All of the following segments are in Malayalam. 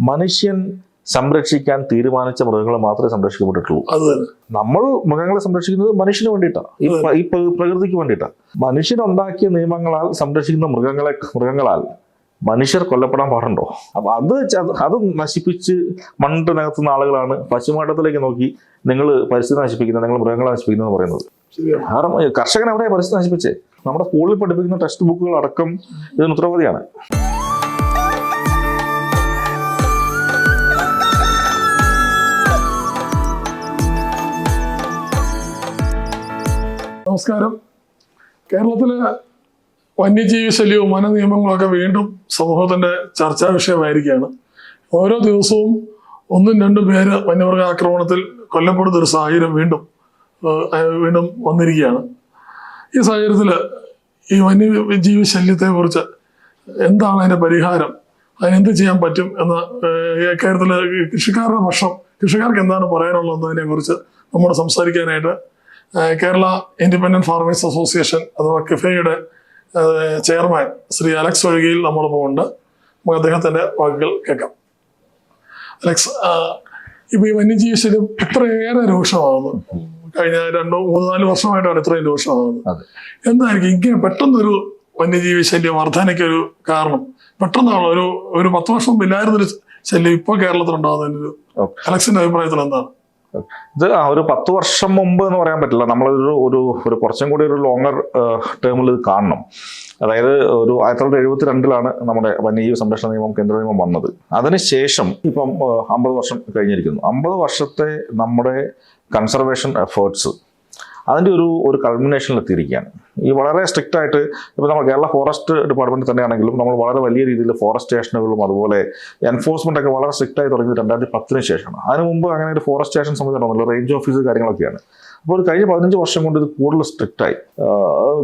മനുഷ്യൻ സംരക്ഷിക്കാൻ തീരുമാനിച്ച മൃഗങ്ങളെ മാത്രമേ സംരക്ഷിക്കപ്പെട്ടിട്ടുള്ളൂ. അത് നമ്മൾ മൃഗങ്ങളെ സംരക്ഷിക്കുന്നത് മനുഷ്യന് വേണ്ടിയിട്ടാണ്. ഈ പ്ര- ഈ പ്ര- പ്രകൃതിക്ക് വേണ്ടിയിട്ടാണ്. മനുഷ്യനുണ്ടാക്കിയ നിയമങ്ങളാൽ സംരക്ഷിക്കുന്ന മൃഗങ്ങളെ മൃഗങ്ങളാൽ മനുഷ്യർ കൊല്ലപ്പെടാൻ പാടുണ്ടോ? അപ്പൊ അത് അത് നശിപ്പിച്ച് മണ്ണിട്ട് നികത്തുന്ന ആളുകളാണ് പശ്ചിമഘട്ടത്തിലേക്ക് നോക്കി നിങ്ങൾ പരിസ്ഥിതി നശിപ്പിക്കുന്നത് നിങ്ങൾ മൃഗങ്ങളെ നശിപ്പിക്കുന്നത് പറയുന്നത്. കാരണം കർഷകൻ എവിടെ പരിസ്ഥിതി നശിപ്പിച്ചേ? നമ്മുടെ സ്കൂളിൽ പഠിപ്പിക്കുന്ന ടെക്സ്റ്റ് ബുക്കുകൾ അടക്കം ഇതിന് ഉത്തരവാദിയാണ്. നമസ്കാരം. കേരളത്തിലെ വന്യജീവി ശല്യവും വന നിയമങ്ങളൊക്കെ വീണ്ടും സമൂഹത്തിന്റെ ചർച്ചാ വിഷയമായിരിക്കുകയാണ്. ഓരോ ദിവസവും ഒന്നും രണ്ടും പേര് വന്യമൃഗ ആക്രമണത്തിൽ കൊല്ലപ്പെടുന്ന ഒരു സാഹചര്യം വീണ്ടും വീണ്ടും വന്നിരിക്കുകയാണ്. ഈ സാഹചര്യത്തിൽ ഈ വന്യജീവി ശല്യത്തെ കുറിച്ച് എന്താണ് അതിന്റെ പരിഹാരം? അതിനെന്ത് ചെയ്യാൻ പറ്റും എന്ന് ഇക്കാര്യത്തിൽ കൃഷിക്കാരുടെ പക്ഷം കൃഷിക്കാർക്ക് എന്താണ് പറയാനുള്ളതെന്നതിനെ കുറിച്ച് നമ്മൾ സംസാരിക്കാനായിട്ട് കേരള ഇൻഡിപെൻഡന്റ് ഫാർമേഴ്സ് അസോസിയേഷൻ അഥവാ കിഫയുടെ ചെയർമാൻ ശ്രീ അലക്സ് ഒഴുകിയിൽ നമ്മോടൊപ്പം ഉണ്ട്. നമുക്ക് അദ്ദേഹത്തിന്റെ വാക്കുകൾ കേൾക്കാം. അലക്സ് ഇപ്പോൾ ഇപ്പൊ ഈ വന്യജീവി ശല്യം ഇത്രയേറെ രൂക്ഷമാകുന്നു കഴിഞ്ഞ രണ്ടോ മൂന്ന് നാല് വർഷമായിട്ടാണ് ഇത്രയും രൂക്ഷമാകുന്നത് അതെ. എന്തായിരിക്കും? ഇങ്ങനെ പെട്ടെന്നൊരു വന്യജീവി ശല്യം വർധനയ്ക്കൊരു കാരണം? പെട്ടെന്നാണോ? ഒരു ഒരു പത്ത് വർഷം ഇല്ലായിരുന്നൊരു ശല്യം ഇപ്പോൾ കേരളത്തിൽ ഒരു അലക്സിന്റെ അലക്സിന്റെ അഭിപ്രായത്തിൽ എന്താണ് ഇത് ഒരു പത്ത് വർഷം മുമ്പ് എന്ന് പറയാൻ പറ്റില്ല. നമ്മളൊരു ഒരു ഒരു കുറച്ചും കൂടി ഒരു ലോങ്ങർ ടേമിൽ ഇത് കാണണം. അതായത് ഒരു ആയിരത്തി തൊള്ളായിരത്തി എഴുപത്തി രണ്ടിലാണ് നമ്മുടെ വന്യജീവി സംരക്ഷണ നിയമം കേന്ദ്ര നിയമം വന്നത്. അതിനുശേഷം ഇപ്പം അമ്പത് വർഷം കഴിഞ്ഞിരിക്കുന്നു. അമ്പത് വർഷത്തെ നമ്മുടെ കൺസർവേഷൻ എഫേർട്സ് അതിന്റെ ഒരു ഒരു കൾമിനേഷനിൽ എത്തിയിരിക്കുകയാണ്. ഈ വളരെ സ്ട്രിക്റ്റ് ആയിട്ട് ഇപ്പോൾ നമ്മൾ കേരള ഫോറസ്റ്റ് ഡിപ്പാർട്ട്മെന്റ് തന്നെയാണെങ്കിലും നമ്മൾ വളരെ വലിയ രീതിയിൽ ഫോറസ്റ്റ് സ്റ്റേഷനുകളും അതുപോലെ എൻഫോഴ്സ്മെന്റ് ഒക്കെ വളരെ സ്ട്രിക്റ്റ് ആയി തുടങ്ങിയത് രണ്ടായിരത്തി പത്തിന് ശേഷമാണ്. അതിന് മുമ്പ് അങ്ങനെ ഒരു ഫോറസ്റ്റ് സ്റ്റേഷൻ സംബന്ധിച്ചിടത്തോളം റേഞ്ച് ഓഫീസ് കാര്യങ്ങളൊക്കെയാണ്. അപ്പോൾ കഴിഞ്ഞ പതിനഞ്ച് വർഷം കൊണ്ട് ഇത് കൂടുതൽ സ്ട്രിക്റ്റ് ആയി.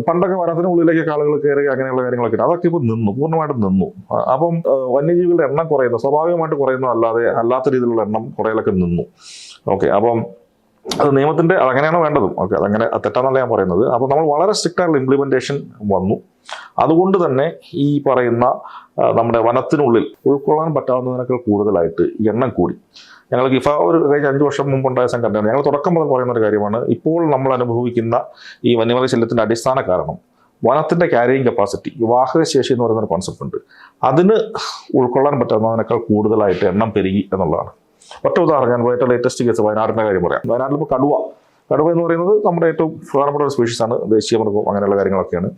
പണ്ടൊക്കെ വനത്തിനുള്ളിലേക്ക് ആളുകൾ കയറി അങ്ങനെയുള്ള കാര്യങ്ങളൊക്കെ. അതൊക്കെ ഇപ്പോൾ നിന്നു പൂർണമായിട്ടും നിന്നു. അപ്പം വന്യജീവികളുടെ എണ്ണം കുറയുന്നു. സ്വാഭാവികമായിട്ട് കുറയുന്നു. അല്ലാതെ അല്ലാത്ത രീതിയിലുള്ള എണ്ണം കുറയലൊക്കെ നിന്നു. ഓക്കെ അപ്പം അത് നിയമത്തിന്റെ അതങ്ങനെയാണ് വേണ്ടതും. ഓക്കെ അതങ്ങനെ അത് തെറ്റാന്നല്ല ഞാൻ പറയുന്നത്. അപ്പോൾ നമ്മൾ വളരെ സ്ട്രിക്റ്റ് ആയിട്ടുള്ള ഇംപ്ലിമെന്റേഷൻ വന്നു. അതുകൊണ്ട് തന്നെ ഈ പറയുന്ന നമ്മുടെ വനത്തിനുള്ളിൽ ഉൾക്കൊള്ളാൻ പറ്റാവുന്നതിനേക്കാൾ കൂടുതലായിട്ട് എണ്ണം കൂടി. ഞങ്ങൾ ഗിഫ ഒരു കഴിഞ്ഞ അഞ്ച് വർഷം മുമ്പുണ്ടായ സംഘടനയാണ് ഞങ്ങൾ തുടക്കം മുതൽ പറയുന്ന ഒരു കാര്യമാണ്. ഇപ്പോൾ നമ്മൾ അനുഭവിക്കുന്ന ഈ വന്യമൃഗ ശല്യത്തിന്റെ അടിസ്ഥാന കാരണം വനത്തിന്റെ ക്യാരിയിങ് കപ്പാസിറ്റി വിവാഹ ശേഷി എന്ന് പറയുന്ന ഒരു കോൺസെപ്റ്റ് ഉണ്ട്. അതിന് ഉൾക്കൊള്ളാൻ പറ്റാവുന്നതിനേക്കാൾ കൂടുതലായിട്ട് എണ്ണം പെരുകി എന്നുള്ളതാണ്. ഒറ്റ ഉദാഹരണം ഞാൻ ഏറ്റവും ലേറ്റസ്റ്റ് കേസ് വയനാടിന്റെ കാര്യം പറയാം. വയനാട്ടിൽ ഇപ്പോൾ കടുവ. കടുവ എന്ന് പറയുന്നത് നമ്മുടെ ഏറ്റവും പ്രധാനപ്പെട്ട ഒരു സ്പീഷീസ് ആണ്. ദേശീയ മൃഗം അങ്ങനെയുള്ള കാര്യങ്ങളൊക്കെയാണ്.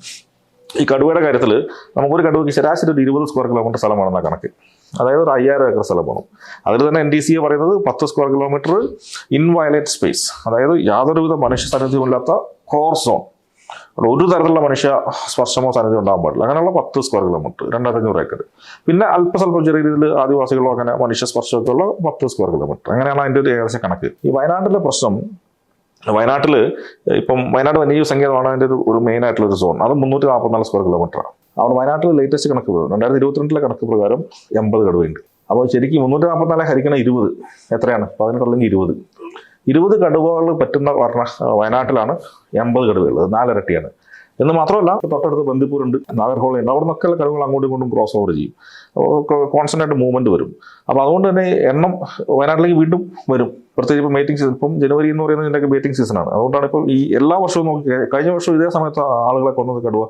ഈ കടുവയുടെ കാര്യത്തിൽ നമുക്കൊരു കടുവയ്ക്ക് ശരാശരി ഒരു ഇരുപത് സ്ക്വയർ കിലോമീറ്റർ സ്ഥലമാണെന്ന കണക്ക്. അതായത് ഒരു അയ്യായിരം ഏക്കർ സ്ഥലം വേണം അതിൽ തന്നെ എൻ ഡി സി പറയുന്നത് പത്ത് സ്ക്വയർ കിലോമീറ്റർ ഇൻവയലേറ്റ് സ്പേസ് അതായത് യാതൊരുവിധ മനുഷ്യ സാന്നിധ്യമില്ലാത്ത കോർ സോൺ ഒരു തരത്തിലുള്ള മനുഷ്യ സ്പർശമോ സാന്നിധ്യം ഉണ്ടാകാൻ പാടില്ല. അങ്ങനെയുള്ള പത്ത് സ്ക്വയർ കിലോമീറ്റർ രണ്ടായിരത്തഞ്ഞൂറ് ഏക്കർ പിന്നെ അല്പസ്വല്പം ചെറിയ രീതിയിൽ ആദിവാസികളോ അങ്ങനെ മനുഷ്യ സ്പർശമൊക്കെ ഉള്ള പത്ത് സ്ക്വയർ കിലോമീറ്റർ അങ്ങനെയാണ് അതിന്റെ ഒരു ഏകദേശം കണക്ക്. ഈ വയനാട്ടിലെ പ്രശ്നം വയനാട്ടിൽ ഇപ്പം വയനാട് വന്യജീവി സങ്കേതമാണ് അതിന്റെ ഒരു ഒരു മെയിൻ ആയിട്ടുള്ള ഒരു സോൺ അത് മുന്നൂറ്റി നാൽപ്പത്തിനാല് സ്ക്വയർ കിലോമീറ്ററാണ് അവിടെ വയനാട്ടിൽ ലേറ്റസ്റ്റ് കണക്ക് പ്രകാരം രണ്ടായിരത്തി ഇരുപത്തിരണ്ടിലെ കണക്ക് പ്രകാരം എൺപത് കടുവയുണ്ട്. അപ്പോൾ ശരിക്കും മുന്നൂറ്റി നാൽപ്പത്തിനാല് ഹരിക്കണം ഇരുപത് എത്രയാണ്? പതിനെട്ട് അല്ലെങ്കിൽ ഇരുപത്. ഇരുപത് കടുവകൾ പറ്റുന്ന വർണ വയനാട്ടിലാണ് എൺപത് കടുവകൾ നാലിരട്ടിയാണ്. എന്ന് മാത്രമല്ല തൊട്ടടുത്ത് ബന്ദിപ്പൂരുണ്ട് നാഗർഹോള ഉണ്ട്. അവിടെ നിന്നൊക്കെ കടുവകൾ അങ്ങോട്ടും ഇങ്ങോട്ടും ക്രോസ് ഓവർ ചെയ്യും. കോൺസ്റ്റന്റ് ആയിട്ട് മൂവ്മെന്റ് വരും. അപ്പോൾ അതുകൊണ്ട് തന്നെ എണ്ണം വയനാട്ടിലേക്ക് വീണ്ടും വരും. പ്രത്യേകിച്ച് ഇപ്പോൾ മേറ്റിംഗ് സീസൺ ഇപ്പം ജനുവരി എന്ന് പറയുന്നത് ഇതിന്റെയൊക്കെ മേറ്റിംഗ് സീസണാണ് അതുകൊണ്ടാണ് ഇപ്പോൾ ഈ എല്ലാ വർഷവും നോക്കി കഴിഞ്ഞ വർഷം ഇതേ സമയത്ത് ആളുകളെ കൊന്നത് കടുവ.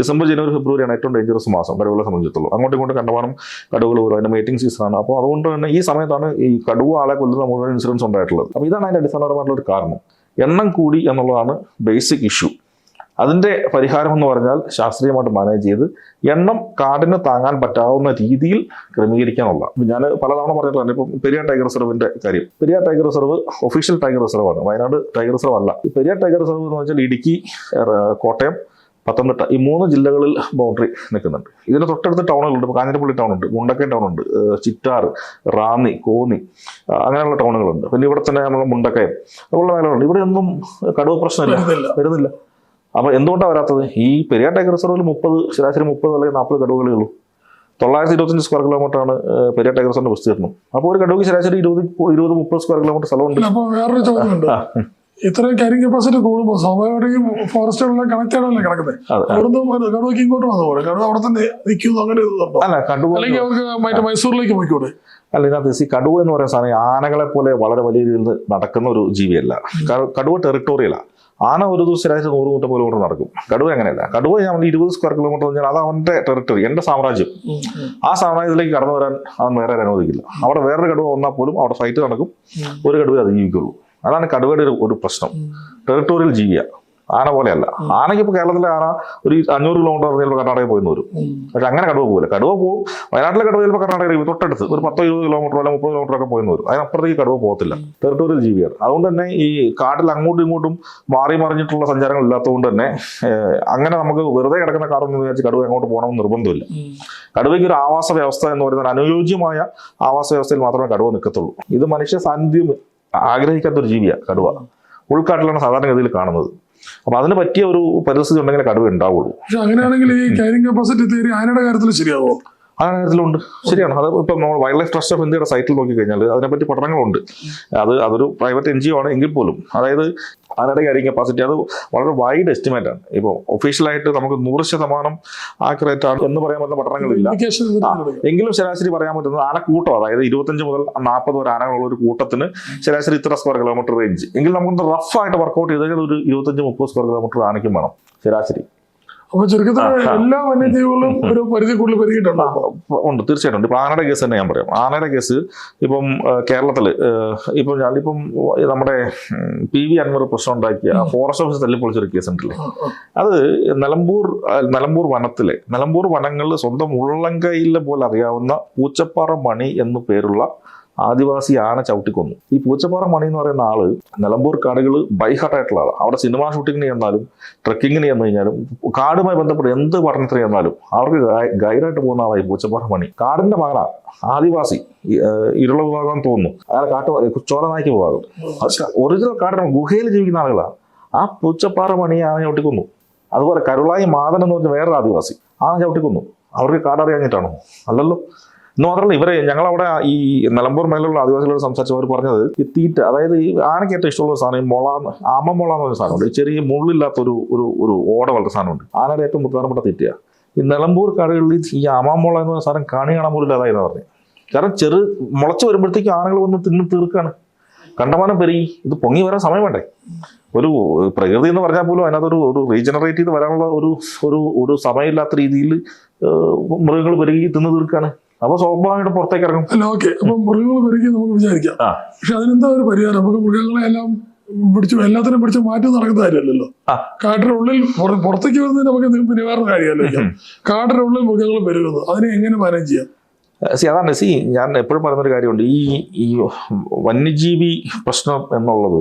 ഡിസംബർ ജനുവരി ഫെബ്രുവരിയാണ് ഏറ്റവും ഡേഞ്ചറസ് മാസം കടുവകളെ സംബന്ധിച്ചിടത്തോളം. അങ്ങോട്ടും ഇങ്ങോട്ടും കണ്ടവാനും കടുവകൾ വരും അതിന്റെ സീസൺ സീസണാണ് അപ്പോൾ അതുകൊണ്ട് തന്നെ ഈ സമയത്താണ് ഈ കടുവ ആളെ കൊല്ലുന്ന മുഴുവൻ ഇൻഷുറൻസ് ഉണ്ടായിട്ടുള്ളത്. അപ്പോൾ ഇതാണ് അതിന്റെ അടിസ്ഥാനപരമായിട്ടുള്ള ഒരു കാരണം. എണ്ണം കൂടി എന്നുള്ളതാണ് ബേസിക് ഇഷ്യൂ അതിന്റെ പരിഹാരം എന്ന് പറഞ്ഞാൽ ശാസ്ത്രീയമായിട്ട് മാനേജ് ചെയ്ത് എണ്ണം കാടിന് താങ്ങാൻ പറ്റാവുന്ന രീതിയിൽ ക്രമീകരിക്കാനുള്ള. ഞാൻ പലതവണ പറഞ്ഞിട്ടുണ്ട് ഇപ്പം പെരിയാർ ടൈഗർ റിസർവിന്റെ കാര്യം. Periyar tiger reserve official tiger റിസർവാണ് Wayanad tiger reserve അല്ല. ഈ പെരിയാർ ടൈഗർ റിസർവ് എന്ന് വെച്ചാൽ ഇടുക്കി കോട്ടയം പത്തനംതിട്ട ഈ മൂന്ന് ജില്ലകളിൽ ബൗണ്ടറി നിൽക്കുന്നുണ്ട്. ഇതിന് തൊട്ടടുത്ത് ടൗണുകളുണ്ട് ഇപ്പോൾ കാഞ്ഞിരപ്പള്ളി ടൗൺ ഉണ്ട് മുണ്ടക്കയം ടൗൺ ഉണ്ട് ചിറ്റാർ റാന്നി കോന്നി അങ്ങനെയുള്ള ടൗണുകളുണ്ട് പിന്നെ ഇവിടെ തന്നെ നമ്മൾ മുണ്ടക്കയം അതുപോലുള്ള മേഖലകളുണ്ട്. ഇവിടെ ഒന്നും കടുവ പ്രശ്നമില്ല. വരുന്നില്ല. വരുന്നില്ല അപ്പൊ എന്തുകൊണ്ടാണ് വരാത്തത്? ഈ പെരിയാർ ടൈഗർ റിസർവിൽ മുപ്പത് ശരാശരി മുപ്പത് അല്ലെങ്കിൽ നാൽപ്പത് കടുവകളേ ഉള്ളൂ. തൊള്ളായിരത്തി ഇരുപത്തഞ്ച് സ്ക്വയർ കിലോമീറ്റർ ആണ് പെരിയാർ ടൈഗർ റിസർവിന്റെ വിസ്തീർണം അപ്പോൾ ഒരു കടുവയ്ക്ക് ശരാശരി ഇരുപത് ഇരുപത് മുപ്പത് സ്ക്വയർ കിലോമീറ്റർ സ്ഥലമുണ്ട്. അപ്പൊ വേറൊരു ചോദ്യമുണ്ട് ഇത്രയും കാരിങ് കപ്പാസിറ്റി കൂടുമ്പോൾ സ്വാഭാവികമായിട്ടും ഫോറസ്റ്റുകളിലെ കണക്റ്റഡല്ലേ കിടക്കുന്നത്? അതെ അവിടുന്ന് കടുവയ്ക്ക് ഇങ്ങോട്ട് വന്നു പോലെ. കടുവ അവിടെ തന്നെ നിൽക്കുന്നു അങ്ങനെ അല്ല കടുവ അല്ലെങ്കിൽ അവർക്ക് മറ്റേ മൈസൂരിലേക്ക് പോയിക്കോട്ടെ അല്ല ഇതിനകത്ത് ഈ കടുവ എന്ന് പറയുന്ന സാധനം ആനകളെ പോലെ വളരെ വലിയ രീതിയിൽ നടക്കുന്ന ഒരു ജീവിയല്ല. കടുവ ടെറിട്ടോറിയലാണ് ആന ഒരു ദിവസം ശരാശരി നൂറ് നൂറ്റമ്പത് കിലോമീറ്റർ നടക്കും. കടുവ അങ്ങനെയല്ല കടുവ ഞാൻ ഇരുപത് സ്ക്വയർ കിലോമീറ്റർ പറഞ്ഞാൽ അത് അവന്റെ ടെറിട്ടറി എന്റെ സാമ്രാജ്യം. ആ സാമ്രാജ്യത്തിലേക്ക് കടന്നു വരാൻ അവൻ വേറെ അനുവദിക്കില്ല. അവിടെ വേറൊരു കടുവ വന്നാൽ പോലും അവിടെ ഫൈറ്റ് നടക്കും. ഒരു കടുവ അതിജീവിക്കുള്ളൂ. അതാണ് കടുവയുടെ ഒരു- ഒരു പ്രശ്നം. ടെറിട്ടോറിയൽ ജീവിയാണ് ആന പോലെയല്ല. ആനയ്ക്ക് ഇപ്പോൾ കേരളത്തിലെ ആന ഒരു അഞ്ഞൂറ് കിലോമീറ്റർ ചിലപ്പോൾ കർണാടകയിൽ പോയി വരും. പക്ഷെ അങ്ങനെ കടുവ പോകില്ല കടുവ പോകും വയനാട്ടിലെ കടുവ ചിലപ്പോൾ കർണാടകയിൽ തൊട്ടടുത്ത് ഒരു പത്തോ ഇരുപത് കിലോമീറ്റർ അല്ല മുപ്പത് കിലോമീറ്റർ ഒക്കെ പോയി വരും. അതിനപ്പുറത്തേക്ക് കടുവ പോകത്തില്ല. ടെറിട്ടോറിയൽ ജീവിയാണ്. അതുകൊണ്ട് തന്നെ ഈ കാട്ടിൽ അങ്ങോട്ടും ഇങ്ങോട്ടും മാറി മറിഞ്ഞിട്ടുള്ള സഞ്ചാരങ്ങൾ ഇല്ലാത്തതുകൊണ്ട് തന്നെ അങ്ങനെ നമുക്ക് വെറുതെ കിടക്കുന്ന കാടൊന്നും വിചാരിച്ച് കടുവ അങ്ങോട്ട് പോകണമെന്ന് നിർബന്ധമില്ല. കടുവയ്ക്ക് ഒരു ആവാസ വ്യവസ്ഥ എന്ന് പറയുന്നത് ഒരു അനുയോജ്യമായ ആവാസ വ്യവസ്ഥയിൽ മാത്രമേ കടുവ നിൽക്കത്തുള്ളൂ. ഇത് മനുഷ്യ സാന്നിധ്യം ആഗ്രഹിക്കാത്ത ഒരു ജീവിയാണ് കടുവ ഉൾക്കാട്ടിലാണ് സാധാരണഗതിയിൽ കാണുന്നത്. അപ്പൊ അതിന് പറ്റിയ ഒരു പരിസ്ഥിതി ഉണ്ടെങ്കിൽ കടുവ ഉണ്ടാവുള്ളൂ പക്ഷെ അങ്ങനെയാണെങ്കിൽ ഈ കാരിങ് കപ്പാസിറ്റി തിയറി ആനയുടെ കാര്യത്തിൽ ശരിയാവോ? ആ കാര്യത്തിലുണ്ട്. ശരിയാണ്. അത് ഇപ്പം നമ്മൾ വൈൽഡ് ലൈഫ് ട്രസ്റ്റ് ഓഫ് ഇന്ത്യയുടെ സൈറ്റിൽ നോക്കിക്കഴിഞ്ഞാൽ അതിനെപ്പറ്റി പഠനങ്ങളുണ്ട്. അത് അതൊരു പ്രൈവറ്റ് എൻ ജി ഒ ആണ് എങ്കിൽ പോലും. അതായത് ആനയുടെ കാര്യം കപ്പാസിറ്റി അത് വളരെ വൈഡ് എസ്റ്റിമേറ്റ് ആണ്. ഇപ്പോൾ ഒഫീഷ്യലായിട്ട് നമുക്ക് നൂറ് ശതമാനം ആക്യുറേറ്റ് ആണ് എന്ന് പറയാൻ പറ്റുന്ന പഠനങ്ങളില്ല. എങ്കിലും ശരാശരി പറയാൻ പറ്റുന്നത് ആനക്കൂട്ടം അതായത് ഇരുപത്തഞ്ച് മുതൽ നാൽപ്പത് വരെ ആനകളുള്ള ഒരു കൂട്ടത്തിന് ശരാശരി ഇത്ര സ്ക്വയർ കിലോമീറ്റർ റേഞ്ച് എങ്കിൽ നമുക്ക് റഫ് ആയിട്ട് വർക്കൗട്ട് ചെയ്ത് ഒരു ഇരുപത്തഞ്ച് മുപ്പത് സ്ക്വയർ കിലോമീറ്റർ ആനയ്ക്കും വേണം ശരാശരി. അപ്പൊ ചുരുക്കത്തിൽ എല്ലാ വന്യജീവികളും ഒരു പരിധി കൂടുതൽ പെരുകിയിട്ടുണ്ടോ അപ്പൊ? ഉണ്ട്. തീർച്ചയായിട്ടും. ഉണ്ട് ഇപ്പൊ ആനയുടെ കേസ് തന്നെ ഞാൻ പറയാം. ആനയുടെ കേസ് ഇപ്പം കേരളത്തിൽ ഇപ്പം ഞാനിപ്പം നമ്മുടെ പി വി അൻവർ പ്രശ്നം ഉണ്ടാക്കിയ ഫോറസ്റ്റ് ഓഫീസ് തല്ലിപ്പൊളിച്ചൊരു കേസ് ഉണ്ടല്ലേ. അത് നിലമ്പൂർ നിലമ്പൂർ വനത്തിലെ നിലമ്പൂർ വനങ്ങളിൽ സ്വന്തം ഉള്ളംകൈയിലെ പോലെ അറിയാവുന്ന പൂച്ചപ്പാറ മണി എന്നു പേരുള്ള ആദിവാസി ആന ചവിട്ടിക്കൊന്നു. ഈ പൂച്ചപ്പാറ മണി എന്ന് പറയുന്ന ആൾ നിലമ്പൂർ കാടുകൾ ബൈഹാർട്ടായിട്ടുള്ള ആളാണ് അവിടെ സിനിമാ ഷൂട്ടിങ്ങിന് ചെന്നാലും ട്രക്കിങ്ങിന് ചെന്ന് കഴിഞ്ഞാലും കാടുമായി ബന്ധപ്പെട്ട് എന്ത് പഠനത്തിന് ചെന്നാലും അവർക്ക് ഗൈഡായിട്ട് പോകുന്ന ആളായി പൂച്ചപ്പാറ മണി. കാടിന്റെ മകനാണ് ആദിവാസി. ഇരുള വിഭാഗം തോന്നുന്നു. അയാൾ കാട്ടു ചോരനായ്ക്ക് വിഭാഗം. ഒറിജിനൽ കാടിന് ഗുഹയിൽ ജീവിക്കുന്ന ആളുകളാണ് ആ പൂച്ചപ്പാറ മണി ആന ചവിട്ടിക്കൊന്നു. അതുപോലെ കരുളായി മാതൻ എന്ന് പറഞ്ഞ വേറൊരു ആദിവാസി. ആന ചവിട്ടിക്കൊന്നു. അവർക്ക് കാടറിയാഞ്ഞിട്ടാണോ അല്ലല്ലോ. എന്ന് മാത്രമല്ല ഇവരെ ഞങ്ങളവിടെ ഈ നിലമ്പൂർ മേലുള്ള ആദിവാസികളോട് സംസാരിച്ചവർ പറഞ്ഞത് ഈ തീറ്റ അതായത് ഈ ആനയ്ക്ക് ഏറ്റവും ഇഷ്ടമുള്ള സാധനം ഈ മുള എന്ന്- ആമ മുള എന്ന് പറഞ്ഞ സാധനമുണ്ട്. ചെറിയ മുള്ളില്ലാത്ത ഒരു ഒരു ഓട വളരെ സാധനമുണ്ട്. ആനയുടെ ഏറ്റവും പ്രധാനപ്പെട്ട തീറ്റയാണ് ഈ നിലമ്പൂർ കടകളിൽ ഈ ആമാമുള എന്ന് പറഞ്ഞ സാധനം കാണി കാണാൻ പോലും ഇല്ലാതായെന്ന് പറഞ്ഞു. കാരണം ചെറു മുളച്ച് വരുമ്പോഴത്തേക്കും ആനകൾ വന്ന് തിന്ന് തീർക്കാണ്. കണ്ടമാനം പെരുകി. ഇത് പൊങ്ങി വരാൻ സമയം വേണ്ടേ? ഒരു പ്രകൃതി എന്ന് പറഞ്ഞാൽ പോലും അതിനകത്തൊരു ഒരു റീജനറേറ്റ് ചെയ്ത് വരാനുള്ള ഒരു ഒരു ഒരു സമയമില്ലാത്ത രീതിയിൽ മൃഗങ്ങൾ പെരുകി തിന്ന് തീർക്കാണ്. അപ്പോൾ സ്വാഭാവികമായിട്ട് പുറത്തേക്ക് ഇറങ്ങും. അല്ല ഓക്കെ അപ്പൊ മൃഗങ്ങൾ പെരുകി നമുക്ക് വിചാരിക്കാം. പക്ഷെ അതിനെന്താ ഒരു പരിഹാരം? നമുക്ക് മൃഗങ്ങളെ എല്ലാം പിടിച്ചു എല്ലാത്തിനും പിടിച്ച് മാറ്റി നടക്കുന്ന കാര്യമല്ലല്ലോ. കാട്ടിനുള്ളിൽ പുറത്തേക്ക് വരുന്നത് നമുക്ക് എന്തെങ്കിലും പരിഹാരം കാര്യമല്ലോ കാട്ടിനുള്ളിൽ മൃഗങ്ങൾ പെരുകുന്നു അതിനെ എങ്ങനെ മാനേജ് ചെയ്യാം? സി അതാണ് സി ഞാൻ എപ്പോഴും പറയുന്നൊരു കാര്യമുണ്ട്. ഈ ഈ വന്യജീവി പ്രശ്നം എന്നുള്ളത്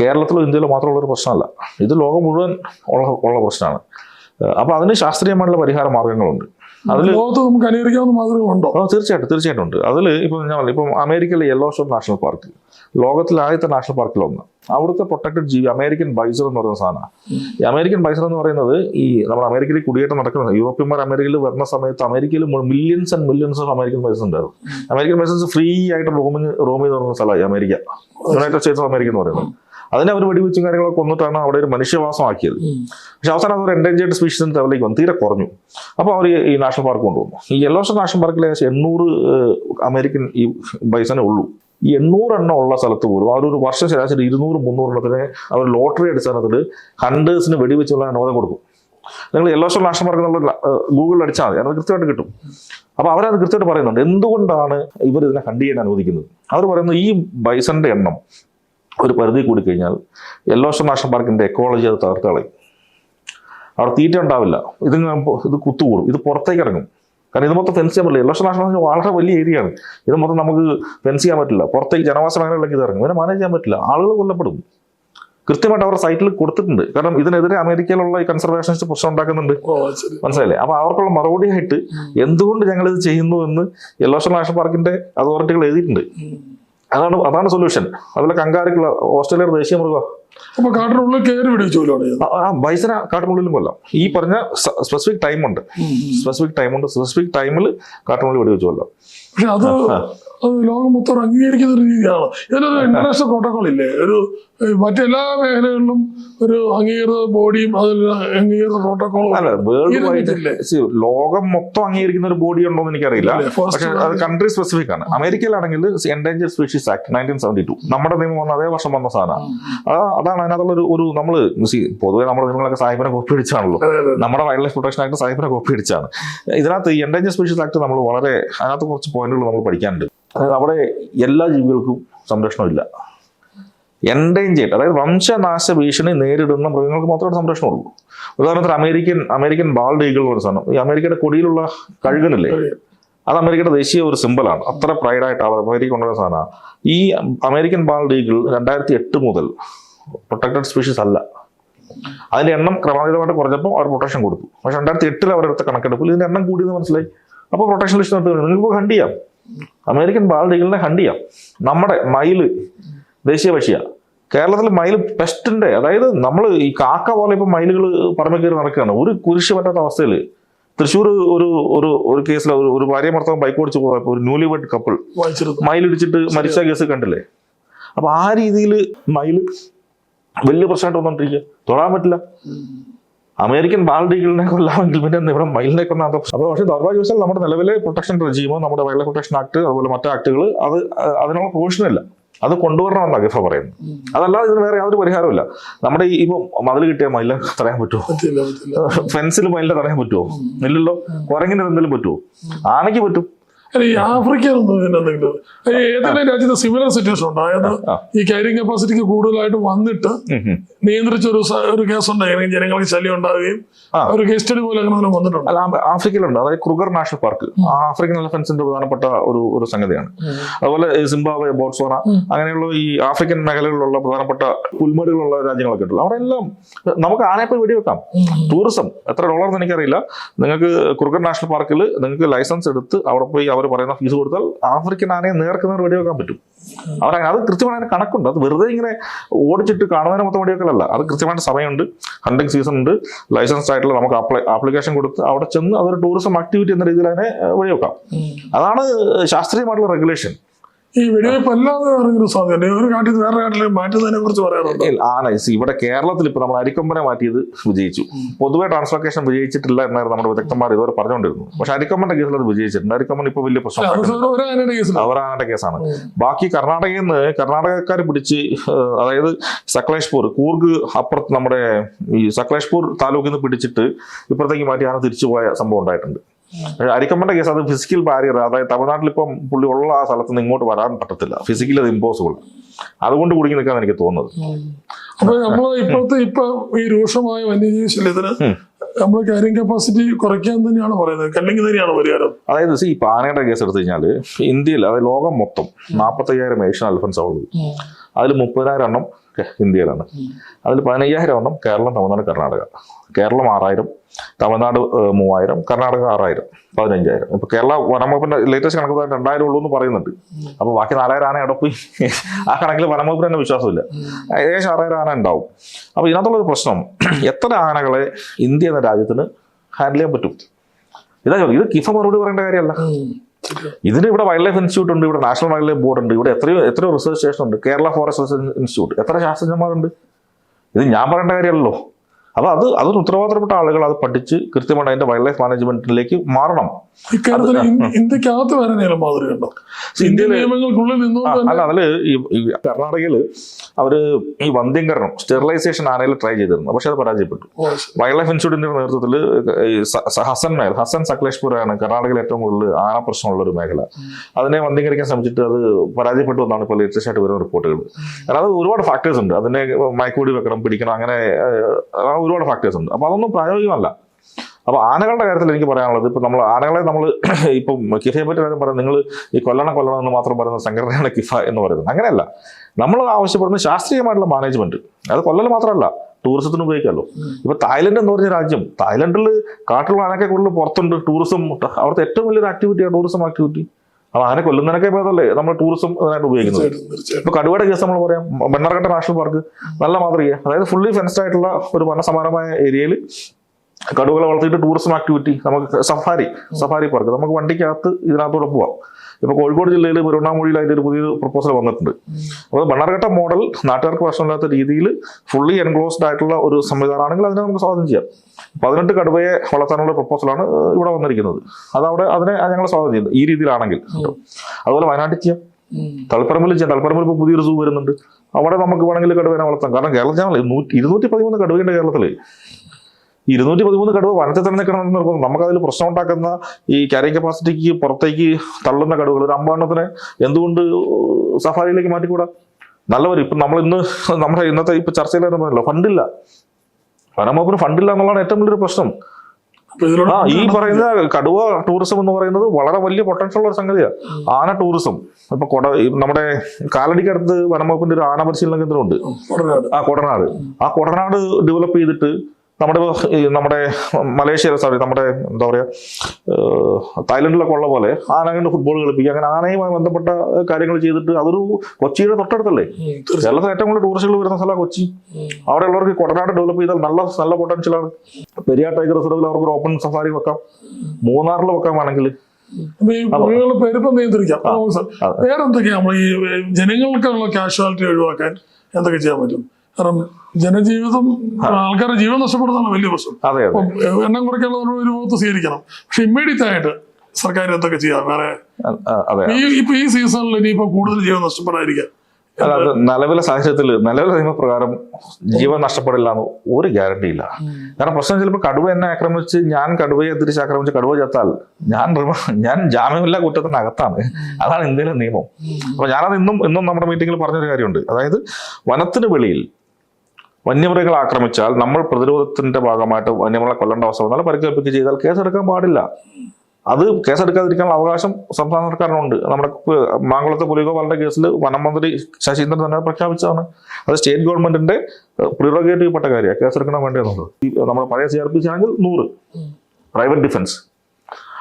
കേരളത്തിലോ ഇന്ത്യയിലോ മാത്രമുള്ള ഒരു പ്രശ്നമല്ല. ഇത് ലോകം മുഴുവൻ ഉള്ള ഉള്ള പ്രശ്നമാണ്. അപ്പോൾ അതിന് ശാസ്ത്രീയമായിട്ടുള്ള പരിഹാര മാർഗങ്ങളുണ്ട്. ലോകത്ത് നമുക്ക് അനുകരിക്കാവുന്ന മാതൃകകളുണ്ടോ ആ തീർച്ചയായിട്ടും തീർച്ചയായിട്ടും ഉണ്ട്. അതിൽ ഇപ്പം ഞാൻ പറഞ്ഞു, ഇപ്പം അമേരിക്കയിലെ യെല്ലോ ഷോർ നാഷണൽ പാർക്ക് ലോകത്തിലെ ആദ്യത്തെ നാഷണൽ പാർക്കിലൊന്ന് അവിടുത്തെ പ്രൊട്ടക്റ്റഡ് ജീവി അമേരിക്കൻ ബൈസർ എന്ന് പറയുന്ന സാധനമാണ് ഈ അമേരിക്കൻ ബൈസർ എന്ന് പറയുന്നത് ഈ നമ്മൾ അമേരിക്കയിൽ കുടിയേറ്റം നടക്കുന്നത് യൂറോപ്യന്മാർ അമേരിക്കയിൽ വരുന്ന സമയത്ത് അമേരിക്കയിൽ millions and millions of American bison ഉണ്ടായിരുന്നു. അമേരിക്കൻ ബൈസൺസ് ഫ്രീ ആയിട്ട് റോമിങ് റോം നിന്ന് പറയുന്ന സ്ഥലമായി America. United States of America എന്ന് പറയുന്നത്. അതിനെ അവർ വെടിവെച്ചും കാര്യങ്ങളൊക്കെ കൊന്നിട്ടാണ് അവിടെ ഒരു മനുഷ്യവാസമാക്കിയത്. പക്ഷെ അവസാനം അതൊരു എൻഡേഞ്ചേർഡ് സ്പീഷീസിന്റെ ലെവലിലേക്ക് വന്നു തീരെ കുറഞ്ഞു. അപ്പോൾ അവർ ഈ നാഷണൽ പാർക്ക് കൊണ്ടുവന്നു. ഈ യെല്ലോസ്റ്റർ നാഷണൽ പാർക്കിൽ ഏകദേശം എണ്ണൂറ് അമേരിക്കൻ ഈ ബൈസനെ ഉള്ളൂ. ഈ എണ്ണൂറ് എണ്ണം ഉള്ള സ്ഥലത്ത് പോലും അവർ ഒരു വർഷം ശരാശരി ഇരുന്നൂറ് മുന്നൂറ് എണ്ണത്തിന് അവർ ലോട്ടറി അടിസ്ഥാനത്തിൽ ഹണ്ടേഴ്സിന് വെടിവെച്ചുള്ള അനുവാദം കൊടുക്കും നിങ്ങൾ യെല്ലോസ്റ്റർ നാഷണൽ പാർക്ക് എന്നുള്ള ഗൂഗിളിൽ അടിച്ചാൽ മതി. അത് കൃത്യമായിട്ട് കിട്ടും. അപ്പോൾ അവരത് കൃത്യമായിട്ട് പറയുന്നുണ്ട്. എന്തുകൊണ്ടാണ് ഇവർ ഇതിനെ ഹണ്ട് ചെയ്യാൻ അനുവദിക്കുന്നത്? അവർ പറയുന്നത് ഈ ബൈസന്റെ എണ്ണം ഒരു പരിധി കൂടി കഴിഞ്ഞാൽ യെല്ലോസ്റ്റർ നാഷണൽ പാർക്കിന്റെ എക്കോളജി അത് തകർത്ത് കളയും. അവിടെ തീറ്റ ഉണ്ടാവില്ല. ഇത് ഇത് കുത്തുകൂടും. ഇത് പുറത്തേക്ക് ഇറങ്ങും. കാരണം ഇത് മൊത്തം ഫെൻസ് ചെയ്യാൻ പറ്റില്ല. യെല്ലോസ്റ്റർ നാഷണൽ പാർക്ക് വളരെ വലിയ ഏരിയ ആണ്. ഇത് മൊത്തം നമുക്ക് ഫെൻസ് ചെയ്യാൻ പറ്റില്ല. പുറത്തേക്ക് ജനവാസ മേഖലകളിലേക്ക് ഇത് ഇറങ്ങും. ഇതിനെ മാനേജ് ചെയ്യാൻ പറ്റില്ല. ആളുകൾ കൊല്ലപ്പെടും. കൃത്യമായിട്ട് അവരുടെ സൈറ്റിൽ കൊടുത്തിട്ടുണ്ട്. കാരണം ഇതിനെതിരെ അമേരിക്കയിലുള്ള ഈ കൺസർവേഷനിസ്റ്റ് പ്രശ്നം ഉണ്ടാക്കുന്നുണ്ട്. മനസ്സിലായില്ലേ? അപ്പൊ അവർക്കുള്ള മറുപടിയായിട്ട് എന്തുകൊണ്ട് ഞങ്ങൾ ഇത് ചെയ്യുന്നു എന്ന് യെല്ലോസ്റ്റർ നാഷണൽ പാർക്കിന്റെ അതോറിറ്റികൾ എഴുതിയിട്ടുണ്ട്. അതാണ് അതാണ് സൊല്യൂഷൻ അതുപോലെ കങ്കാരിക്കുള്ള ഓസ്ട്രേലിയയുടെ ദേശീയ മൃഗം. അപ്പൊ കാട്ടിനുള്ളിൽ കയറി വെടിവെച്ചോലാണ് ആ- ബൈസന കാട്ടിനുള്ളിലും കൊല്ലാം ഈ പറഞ്ഞ സ്പെസിഫിക് ടൈമുണ്ട് സ്പെസിഫിക് ടൈമുണ്ട് സ്പെസിഫിക് ടൈമിൽ കാട്ടിനുള്ളിൽ വെടിവെച്ച് കൊല്ലാം പക്ഷെ അത് ലോകം മൊത്തം അംഗീകരിക്കുന്ന ഒരു രീതിയാണ്. ഇതിനൊരു ഇന്റർനാഷണൽ പ്രോട്ടോകോൾ ഇല്ലേ? ഒരു മറ്റെല്ലാ മേഖലകളിലും ഒരു അംഗീകൃത ബോഡിയും അതിൽ അംഗീകൃത പ്രോട്ടോകോളും? ലോകം മൊത്തം അംഗീകരിക്കുന്ന ഒരു ബോഡി ഉണ്ടോ എന്ന് എനിക്കറിയില്ല പക്ഷേ അത് കൺട്രി സ്പെസിഫിക് ആണ്. അമേരിക്കയിലാണെങ്കിൽ endanger species act nineteen seventy two നമ്മുടെ നിയമം വന്ന അതേ വർഷം വന്ന സാധനമാണ് അതാണ് അതിനകത്തുള്ള ഒരു ഒരു നമ്മൾ പൊതുവെ നമ്മുടെ നിയമങ്ങളൊക്കെ സാഹിബിനെ കോപ്പി അടിച്ചാണല്ലോ. നമ്മുടെ വൈൽഡ് ലൈഫ് പ്രൊട്ടക്ഷൻ ആക്ട് സാഹിബിനെ കോപ്പി അടിച്ചാണ്. ഇതിനകത്ത് ഈ എൻഡേഞ്ചർ സ്പീഷീസ് ആക്ട് നമ്മൾ വളരെ അതിനകത്ത് കുറച്ച് പോയിന്റുകൾ നമ്മൾ പഠിക്കാനുണ്ട്. അതായത് അവിടെ എല്ലാ ജീവികൾക്കും സംരക്ഷണമില്ല. എൻഡേഞ്ചേർഡ് അതായത് വംശനാശ ഭീഷണി നേരിടുന്ന മൃഗങ്ങൾക്ക് മാത്രമേ സംരക്ഷണമുള്ളൂ. ഉദാഹരണത്തിന് അമേരിക്കൻ അമേരിക്കൻ ബാൾഡ് ഈഗിൾ എന്ന് പറയുന്ന സാധനം. ഈ അമേരിക്കയുടെ കൊടിയിലുള്ള കഴുകനല്ലേ? അത് അമേരിക്കയുടെ ദേശീയ ഒരു സിമ്പിളാണ്. അത്ര പ്രൈഡായിട്ട് അവർ അമേരിക്ക കൊണ്ടുവരുന്ന സാധനമാണ്. ഈ അമേരിക്കൻ ബാൾഡ് ഈഗിൾ രണ്ടായിരത്തി എട്ട് മുതൽ പ്രൊട്ടക്റ്റഡ് സ്പീഷീസ് അല്ല. അതിന്റെ എണ്ണം ക്രമാതീതമായിട്ട് കുറഞ്ഞപ്പോൾ അവർ പ്രൊട്ടക്ഷൻ കൊടുത്തു. പക്ഷെ രണ്ടായിരത്തി എട്ടിൽ അവരെടുത്ത കണക്കെടുപ്പിൽ ഇതിന്റെ എണ്ണം കൂടിയെന്ന് മനസ്സിലായി. അപ്പോൾ പ്രൊട്ടക്ഷൻ ലിസ്റ്റ് നടത്തുക നിങ്ങൾക്ക് ഹണ്ട് ചെയ്യാം. അമേരിക്കൻ ബാൾഡ് ഈഗിളിനെ ഹണ്ട് ചെയ്യാം. നമ്മുടെ മയിൽ ദേശീയ പക്ഷിയ. കേരളത്തിൽ മയിൽ പെസ്റ്റിന്റെ അതായത് നമ്മൾ ഈ കാക്ക പോലെ ഇപ്പൊ മയിലുകൾ പറമ്പ് കയറി നടക്കുകയാണ്. ഒരു കുരിശ് പറ്റാത്ത അവസ്ഥയിൽ തൃശ്ശൂർ ഒരു ഒരു ഒരു കേസിൽ ഒരു ഒരു ഭാര്യ ഭർത്താവ് ബൈക്ക് ഓടിച്ച് പോയപ്പോൾ ഒരു ന്യൂലി വെഡ് കപ്പിൾ മയിലിടിച്ചിട്ട് മരിച്ച കേസ് കണ്ടില്ലേ? അപ്പോൾ ആ രീതിയിൽ മയിൽ വലിയ പ്രശ്നമായിട്ട് വന്നുകൊണ്ടിരിക്കുക തൊടാൻ പറ്റില്ല. അമേരിക്കൻ ബാൽഡികളിനെ കൊല്ലാമെങ്കിൽ പിന്നെ ഇവിടെ മയിലിനെ കൊന്നാത്ത അപ്പോൾ പക്ഷേ ദൗർഭാഗ്യവശാൽ നമ്മുടെ നിലവിലെ പ്രൊട്ടക്ഷൻ റെജീമോ നമ്മുടെ വൈൽഡ് പ്രൊട്ടക്ഷൻ ആക്ട് അതുപോലെ മറ്റു ആക്ടുകൾ അത് അതിനുള്ള പ്രൊവിഷനില്ല അത് കൊണ്ടുവരണമെന്നാണ് ഗഫ പറയുന്നു അതല്ലാതെ ഇതിന് വേറെ യാതൊരു പരിഹാരമില്ല നമ്മുടെ ഈ ഇപ്പം മതിൽ കിട്ടിയ മയിലിനെ തടയാൻ പറ്റുമോ? പറ്റില്ല പറ്റില്ല. ഫെൻസിൽ മയിലിനെ തടയാൻ പറ്റുമോ? ഇല്ലല്ലോ? കുരങ്ങിന് എന്തെങ്കിലും പറ്റുമോ? ആനയ്ക്ക് പറ്റും. ഈ ആഫ്രിക്കയിലൊന്നും ഇതിന് എന്തെങ്കിലും? ഈ ഏതെങ്കിലും രാജ്യത്ത് സിമിലർ സിറ്റുവേഷൻ ഉണ്ടായത്? അതായത് ഈ കാരിങ് കപ്പാസിറ്റിക്ക് കൂടുതലായിട്ട് വന്നിട്ട്. നിയന്ത്രിച്ച ഒരു ഒരു കേസ് ഉണ്ടായിരുന്നു. ജനങ്ങൾക്ക് ശല്യം ഉണ്ടാവുകയും ഒരു കേസ് സ്റ്റഡി പോലെ അങ്ങനെ വന്നിട്ടുണ്ട്. അല്ല ആഫ്രിക്കയിലുണ്ട്. അതായത് ക്രുഗർ നാഷണൽ പാർക്ക് ആഫ്രിക്കൻ എലഫൻസിന്റെ പ്രധാനപ്പെട്ട ഒരു ഒരു സംഗതിയാണ്. അതുപോലെ സിംബാബെ സിംബാബ്വെ ബോട്സ്വാന. അങ്ങനെയുള്ള ഈ ആഫ്രിക്കൻ മേഖലകളിലുള്ള പ്രധാനപ്പെട്ട പുൽമേടുകളുള്ള രാജ്യങ്ങളൊക്കെ ഉണ്ടല്ലോ. അവിടെ എല്ലാം നമുക്ക് ആനയപ്പോൾ വെടിവെക്കാം. ടൂറിസം എത്ര ഡോളർ എന്ന് എനിക്കറിയില്ല. നിങ്ങൾക്ക് ക്രുഗർ നാഷണൽ പാർക്കിൽ നിങ്ങൾക്ക് ലൈസൻസ് എടുത്ത് അവിടെ പോയി അവർ പറയുന്ന ഫീസ് കൊടുത്താൽ ആഫ്രിക്കൻ ആനയെ നേർക്കുന്നവർ വെടിവെക്കാൻ പറ്റും. അവർ അത് കൃത്യമായ കണക്കുണ്ട്. അത് വെറുതെ ഇങ്ങനെ ഓടിച്ചിട്ട് കാണുന്നതിന് മൊത്തം വെടിവെക്കലല്ല. അത് കൃത്യമായിട്ട് സമയമുണ്ട്. ഹണ്ടിങ് സീസൺ ഉണ്ട്. ലൈസൻസ് ആയിട്ടുള്ള നമുക്ക് ആപ്ലിക്കേഷൻ കൊടുത്ത് അവിടെ ചെന്ന് അതൊരു ടൂറിസം ആക്ടിവിറ്റി എന്ന രീതിയിൽ അതിനെ വെടിവെക്കാം. അതാണ് ശാസ്ത്രീയമായിട്ടുള്ള റെഗുലേഷൻ ഈ വെടിവെയ്പ്പ് അല്ലാതെ വേറെങ്കിലും സാധ്യത ഒരു കാട്ടിൽ നിന്ന് വേറെ കാട്ടിലേക്ക് മാറ്റുന്നതിനെ കുറിച്ച് പറയാറുണ്ട്. ആ നൈസ് ഇവിടെ കേരളത്തിൽ ഇപ്പൊ നമ്മൾ അരിക്കൊമ്പനെ മാറ്റിയത് വിജയിച്ചു. പൊതുവെ ട്രാൻസ്ലോക്കേഷൻ വിജയിച്ചിട്ടില്ല എന്നായിരുന്നു നമ്മുടെ വിദഗ്ധന്മാർ ഇതുവരെ പറഞ്ഞുകൊണ്ടിരുന്നു പക്ഷെ അരിക്കൊമ്പന്റെ കേസിൽ അത് വിജയിച്ചിട്ടുണ്ട്. അരിക്കൊമ്പൻ ഇപ്പൊ വലിയ പ്രശ്നം അവരാനയുടെ കേസാണ്. ബാക്കി കർണാടകയിൽ നിന്ന് കർണാടകക്കാർ പിടിച്ച് അതായത് സക്ലേഷ്പൂർ കൂർഗ് അപ്പുറത്ത് നമ്മുടെ ഈ സക്ലേഷ്പൂർ താലൂക്കിൽ നിന്ന് പിടിച്ചിട്ട് ഇപ്പുറത്തേക്ക് മാറ്റി അങ്ങനെ തിരിച്ചു പോയ സംഭവം ഉണ്ടായിട്ടുണ്ട്. പക്ഷേ അരിക്കമ്പന്റെ കേസ് അത് ഫിസിക്കൽ ബാരിയർ അതായത് തമിഴ്നാട്ടിൽ ഇപ്പം പുള്ളി ഉള്ള ആ സ്ഥലത്ത് നിന്ന് ഇങ്ങോട്ട് വരാൻ പറ്റത്തില്ല. ഫിസിക്കലി അത് ഇമ്പോസിബിൾ അതുകൊണ്ട് കുടുങ്ങി നിൽക്കാന്ന് എനിക്ക് തോന്നുന്നത്. അപ്പൊ നമ്മൾ ഇപ്പോഴത്തെ ഇപ്പൊ ഈ രൂക്ഷമായ വന്യജീവി ശല്യത്തിന് നമ്മൾ നമ്മൾ ക്യാരിങ് കപ്പാസിറ്റി കുറയ്ക്കാൻ തന്നെയാണ് പറയുന്നത്. അല്ലെങ്കിൽ തന്നെയാണ് പരിഹാരം. അതായത് സി ഇപ്പൊ ആനയുടെ കേസ് എടുത്തു കഴിഞ്ഞാൽ ഇന്ത്യയിൽ അതായത് ലോകം മൊത്തം നാൽപ്പത്തയ്യായിരം ഏഷ്യൻ അൽഫൻസ് ഉള്ളത്. അതിൽ മുപ്പതിനായിരം എണ്ണം ഇന്ത്യയിലാണ് അതിൽ പതിനയ്യായിരം എണ്ണം കേരളം തമിഴ്നാട് കർണാടക. കേരളം ആറായിരം തമിഴ്നാട് മൂവായിരം കർണാടക ആറായിരം പതിനഞ്ചായിരം. ഇപ്പൊ കേരള വനംവകുപ്പിന്റെ ലേറ്റസ്റ്റ് കണക്ക് പ്രകാരം രണ്ടായിരം ഉള്ളൂ എന്ന് പറയുന്നുണ്ട്. അപ്പൊ ബാക്കി നാലായിരം ആന എവിടെ പോയി ആ കണക്കിൽ വനംവകുപ്പിന് തന്നെ വിശ്വാസമില്ല. ഏകദേശം ആറായിരം ആന ഉണ്ടാവും. അപ്പൊ ഇതിനകത്തുള്ള ഒരു പ്രശ്നം എത്ര ആനകളെ ഇന്ത്യ എന്ന രാജ്യത്തിന് ഹാൻഡിൽ ചെയ്യാൻ പറ്റും? ഇതാ ഇത് കിഫ മറുപടി പറയേണ്ട കാര്യമല്ല. ഇതിന് ഇവിടെ വൈൽഡ് ലൈഫ് ഇൻസ്റ്റിറ്റ്യൂട്ട് ഉണ്ട് ഇവിടെ നാഷണൽ വൈൽഡ് ലൈഫ് ബോർഡ് ഉണ്ട് ഇവിടെ എത്രയോ എത്രയോ റിസർച്ച് സ്റ്റേഷൻ ഉണ്ട്. കേരള ഫോറസ്റ്റ് ഇൻസ്റ്റിറ്റ്യൂട്ട് എത്ര ശാസ്ത്രജ്ഞന്മാരുണ്ട്? ഇത് ഞാൻ പറയേണ്ട കാര്യമല്ലല്ലോ. അപ്പൊ അത് അതൊരു ഉത്തരവാദിത്തപ്പെട്ട ആളുകൾ അത് പഠിച്ച് കൃത്യമായിട്ട് അതിന്റെ വൈൽഡ് ലൈഫ് മാനേജ്മെന്റിലേക്ക് മാറണം ഇന്ത്യക്കകത്ത് വരെ നിയമം ഇന്ത്യൻ നിയമങ്ങൾക്കുള്ളിൽ അല്ല അതിൽ ഈ അവർ ഈ വന്ധ്യംകരണം സ്റ്റെറിലൈസേഷൻ ആനയിൽ ട്രൈ ചെയ്തിരുന്നു. പക്ഷെ അത് പരാജയപ്പെട്ടു. വൈൽഡ് ലൈഫ് ഇൻസ്റ്റിറ്റ്യൂട്ടിന്റെ നേതൃത്വത്തിൽ ഹസൻ മേൽ ഹസൻ സക്ലേഷ്പുരാണ് കർണാടകയിൽ ഏറ്റവും കൂടുതൽ ആന പ്രശ്നമുള്ള ഒരു മേഖല അതിനെ വന്ധ്യംകരിക്കാൻ ശ്രമിച്ചിട്ട് അത് പരാജയപ്പെട്ടു എന്നാണ് ഇപ്പോൾ ലേറ്റസ്റ്റ് ആയിട്ട് വരുന്ന റിപ്പോർട്ടുകൾ. കാരണം അത് ഒരുപാട് ഫാക്ടേഴ്സ് ഉണ്ട്. അതിനെ മയക്കുപൊടി വെക്കണം പിടിക്കണം അങ്ങനെ ആ ഒരുപാട് ഫാക്ടേഴ്സ് ഉണ്ട്. അപ്പൊ അതൊന്നും പ്രായോഗികമല്ല. അപ്പോൾ ആനകളുടെ കാര്യത്തിൽ എനിക്ക് പറയാനുള്ളത് ഇപ്പൊ നമ്മൾ ആനകളെ നമ്മൾ ഇപ്പം കിഫയെ പറ്റി കാര്യം പറയാം നിങ്ങൾ ഈ കൊല്ലണം കൊല്ലണം എന്ന് മാത്രം പറയുന്ന സംഘടനയാണ് കിഫ എന്ന് പറയുന്നത്. അങ്ങനെയല്ല. നമ്മൾ ആവശ്യപ്പെടുന്ന ശാസ്ത്രീയമായിട്ടുള്ള മാനേജ്മെന്റ് അത് കൊല്ലൽ മാത്രമല്ല ടൂറിസത്തിന് ഉപയോഗിക്കാമല്ലോ. ഇപ്പൊ തായ്ലൻഡ് എന്ന് പറഞ്ഞ രാജ്യം തായ്ലൻഡിൽ കാട്ടിലുള്ള ആനക്കെ കൂടുതൽ പുറത്തുണ്ട് ടൂറിസം അവിടുത്തെ ഏറ്റവും വലിയൊരു ആക്ടിവിറ്റിയാണ് ടൂറിസം ആക്ടിവിറ്റി അപ്പൊ ആന കൊല്ലുന്നതിനൊക്കെ ഭേദമല്ലേ നമ്മൾ ടൂറിസം ഇതിനായിട്ട് ഉപയോഗിക്കുന്നത്. ഇപ്പൊ കടുവയുടെ കേസ് നമ്മൾ പറയാം. ബണ്ണർഘട്ട നാഷണൽ പാർക്ക് നല്ല മാതൃക അതായത് ഫുള്ളി ഫെൻസ്ഡ് ആയിട്ടുള്ള ഒരു വനസമാനമായ ഏരിയയിൽ കടുവകളെ വളർത്തിയിട്ട് ടൂറിസം ആക്ടിവിറ്റി നമുക്ക് സഫാരി സഫാരി പാർക്ക് നമുക്ക് വണ്ടിക്കകത്ത് ഇതിനകത്തൂടെ പോവാം. ഇപ്പൊ കോഴിക്കോട് ജില്ലയിൽ പെരുവണ്ണാമൊഴിയിൽ അതിന്റെ ഒരു പുതിയൊരു പ്രപ്പോസൽ വന്നിട്ടുണ്ട്. അപ്പോൾ മണ്ണാർഘട്ട മോഡൽ നാട്ടുകാർക്ക് പ്രശ്നമില്ലാത്ത രീതിയിൽ ഫുള്ളി എൻക്ലോസ്ഡ് ആയിട്ടുള്ള ഒരു സംവിധാനമാണെങ്കിൽ അതിനെ നമുക്ക് സ്വാഗതം ചെയ്യാം. പതിനെട്ട് കടുവയെ വളർത്താനുള്ള പ്രപ്പോസലാണ് ഇവിടെ വന്നിരിക്കുന്നത്. അതവിടെ അതിനെ ഞങ്ങൾ സ്വാഗതം ചെയ്യുന്നത് ഈ രീതിയിലാണെങ്കിൽ. അതുപോലെ വയനാട്ടിൽ ചെയ്യാം. തളിപ്പറമ്പിൽ ചെയ്യാം. തളിപ്പറമ്പിൽ ഇപ്പോൾ പുതിയൊരു സൂ വരുന്നുണ്ട്. അവിടെ നമുക്ക് വേണമെങ്കിൽ കടുവേനെ വളർത്താം. കാരണം കേരളത്തിൽ ഇരുന്നൂറ്റി പതിമൂന്ന് കടുവയുണ്ട് കേരളത്തിൽ ഇരുന്നൂറ്റി പതിമൂന്ന് കടുവ വനത്തിൽ തന്നെ നിൽക്കണം നിർബന്ധം നമുക്കതിൽ പ്രശ്നം ഉണ്ടാക്കുന്ന ഈ ക്യാരിങ് കപ്പാസിറ്റിക്ക് പുറത്തേക്ക് തള്ളുന്ന കടുവകൾ ഒരു അമ്പെണ്ണത്തിനെ എന്തുകൊണ്ട് സഫാരിയിലേക്ക് മാറ്റിക്കൂടാ? നല്ലവരും ഇപ്പം നമ്മൾ ഇന്ന് നമ്മുടെ ഇന്നത്തെ ഇപ്പൊ ചർച്ചയിൽ തന്നെ പറഞ്ഞല്ലോ ഫണ്ടില്ല വനംവകുപ്പിന് ഫണ്ടില്ല എന്നുള്ളതാണ് ഏറ്റവും വലിയൊരു പ്രശ്നം. ആ ഈ പറയുന്ന കടുവ ടൂറിസം എന്ന് പറയുന്നത് വളരെ വലിയ പൊട്ടൻഷ്യൽ ഉള്ള ഒരു സംഗതിയാണ് ആന ടൂറിസം ഇപ്പൊ കൊട നമ്മുടെ കാലടിക്കടുത്ത് വനംവകുപ്പിന്റെ ഒരു ആന പരിശീലന കേന്ദ്രമുണ്ട്. ആ കൊടനാട്. ആ കൊടനാട് ഡെവലപ്പ് ചെയ്തിട്ട് നമ്മുടെ നമ്മുടെ മലേഷ്യ സോറി നമ്മുടെ എന്താ പറയുക തായ്ലൻഡിലൊക്കെ ഉള്ള പോലെ ആനകളുടെ ഫുട്ബോൾ കളിപ്പിക്കുക അങ്ങനെ ആനയുമായി ബന്ധപ്പെട്ട കാര്യങ്ങൾ ചെയ്തിട്ട് അതൊരു കൊച്ചിയുടെ തൊട്ടടുത്തല്ലേ? കേരളത്തിൽ ഏറ്റവും കൂടുതൽ ടൂറിസ്റ്റുകൾ വരുന്ന സ്ഥലമാണ് കൊച്ചി. അവിടെയുള്ളവർക്ക് അവിടെ ഉള്ളവർക്ക് കൊടനാട് ഡെവലപ്പ് ചെയ്താൽ നല്ല നല്ല പൊട്ടൻഷ്യലാണ് പെരിയാർ ടൈഗർ റിസർവിൽ അവർക്ക് ഒരു ഓപ്പൺ സഫാരി വെക്കാം. മൂന്നാറിൽ പെരുപ്പം നിയന്ത്രിക്കാം. വേറെ എന്തൊക്കെയാ നമ്മൾ ഈ ജനങ്ങൾക്കുള്ള കാഷ്വാലിറ്റി ഒഴിവാക്കാൻ എന്തൊക്കെ ചെയ്യാൻ പറ്റും? കാരണം ജനജീവിതം ആൾക്കാരുടെ ജീവൻ നഷ്ടപ്പെടുന്നതാണ് വലിയ പ്രശ്നം. അതെ അതെ. അപ്പം എണ്ണം കുറയ്ക്കാനുള്ള ഒരു മുഖത്ത് സ്വീകരിക്കണം. പക്ഷെ ഇമ്മീഡിയറ്റ് ആയിട്ട് സർക്കാർ എന്തൊക്കെ ചെയ്യാം? വേറെ ഈ ഇപ്പൊ ഈ സീസണിൽ ഇനിയിപ്പോ കൂടുതൽ ജീവൻ നഷ്ടപ്പെടാതിരിക്കാം അതായത് അത് നിലവിലെ സാഹചര്യത്തിൽ നിലവിലെ നിയമപ്രകാരം ജീവൻ നഷ്ടപ്പെടില്ല എന്ന് ഒരു ഗ്യാരണ്ടി ഇല്ല. കാരണം പ്രശ്നം ചിലപ്പോൾ കടുവ എന്നെ ആക്രമിച്ച് ഞാൻ കടുവയെ തിരിച്ച് ആക്രമിച്ച് കടുവ ചേർത്താൽ ഞാൻ ഞാൻ ജാമ്യമില്ല കുറ്റത്തിനകത്താണ് അതാണ് ഇന്ത്യയിലെ നിയമം. അപ്പൊ ഞാനത് ഇന്നും ഇന്നും നമ്മുടെ മീറ്റിംഗിൽ പറഞ്ഞൊരു കാര്യമുണ്ട്. അതായത് വനത്തിന് വെളിയിൽ വന്യമൃഗങ്ങളെ ആക്രമിച്ചാൽ നമ്മൾ പ്രതിരോധത്തിന്റെ ഭാഗമായിട്ട് വന്യമൃഗങ്ങളെ കൊല്ലേണ്ട അവസ്ഥ വന്നാൽ പരിക്കേൽപ്പിക്കുക ചെയ്താൽ കേസെടുക്കാൻ പാടില്ല. അത് കേസെടുക്കാതിരിക്കാനുള്ള അവകാശം സംസ്ഥാന സർക്കാരിനുണ്ട്. നമ്മുടെ മാങ്കുളത്തെ പുലിഗോപാലിന്റെ കേസിൽ വനം മന്ത്രി ശശീന്ദ്രൻ തന്നെ പ്രഖ്യാപിച്ചതാണ്. അത് സ്റ്റേറ്റ് ഗവൺമെന്റിന്റെ പ്രിറോഗേറ്റീവ് പെട്ട കാര്യമാണ്. കേസെടുക്കണം വേണ്ടതെന്നുള്ളത് നമ്മുടെ പഴയ സി ആർ പി സി ആണെങ്കിൽ നൂറ്. പ്രൈവറ്റ് ഡിഫൻസ്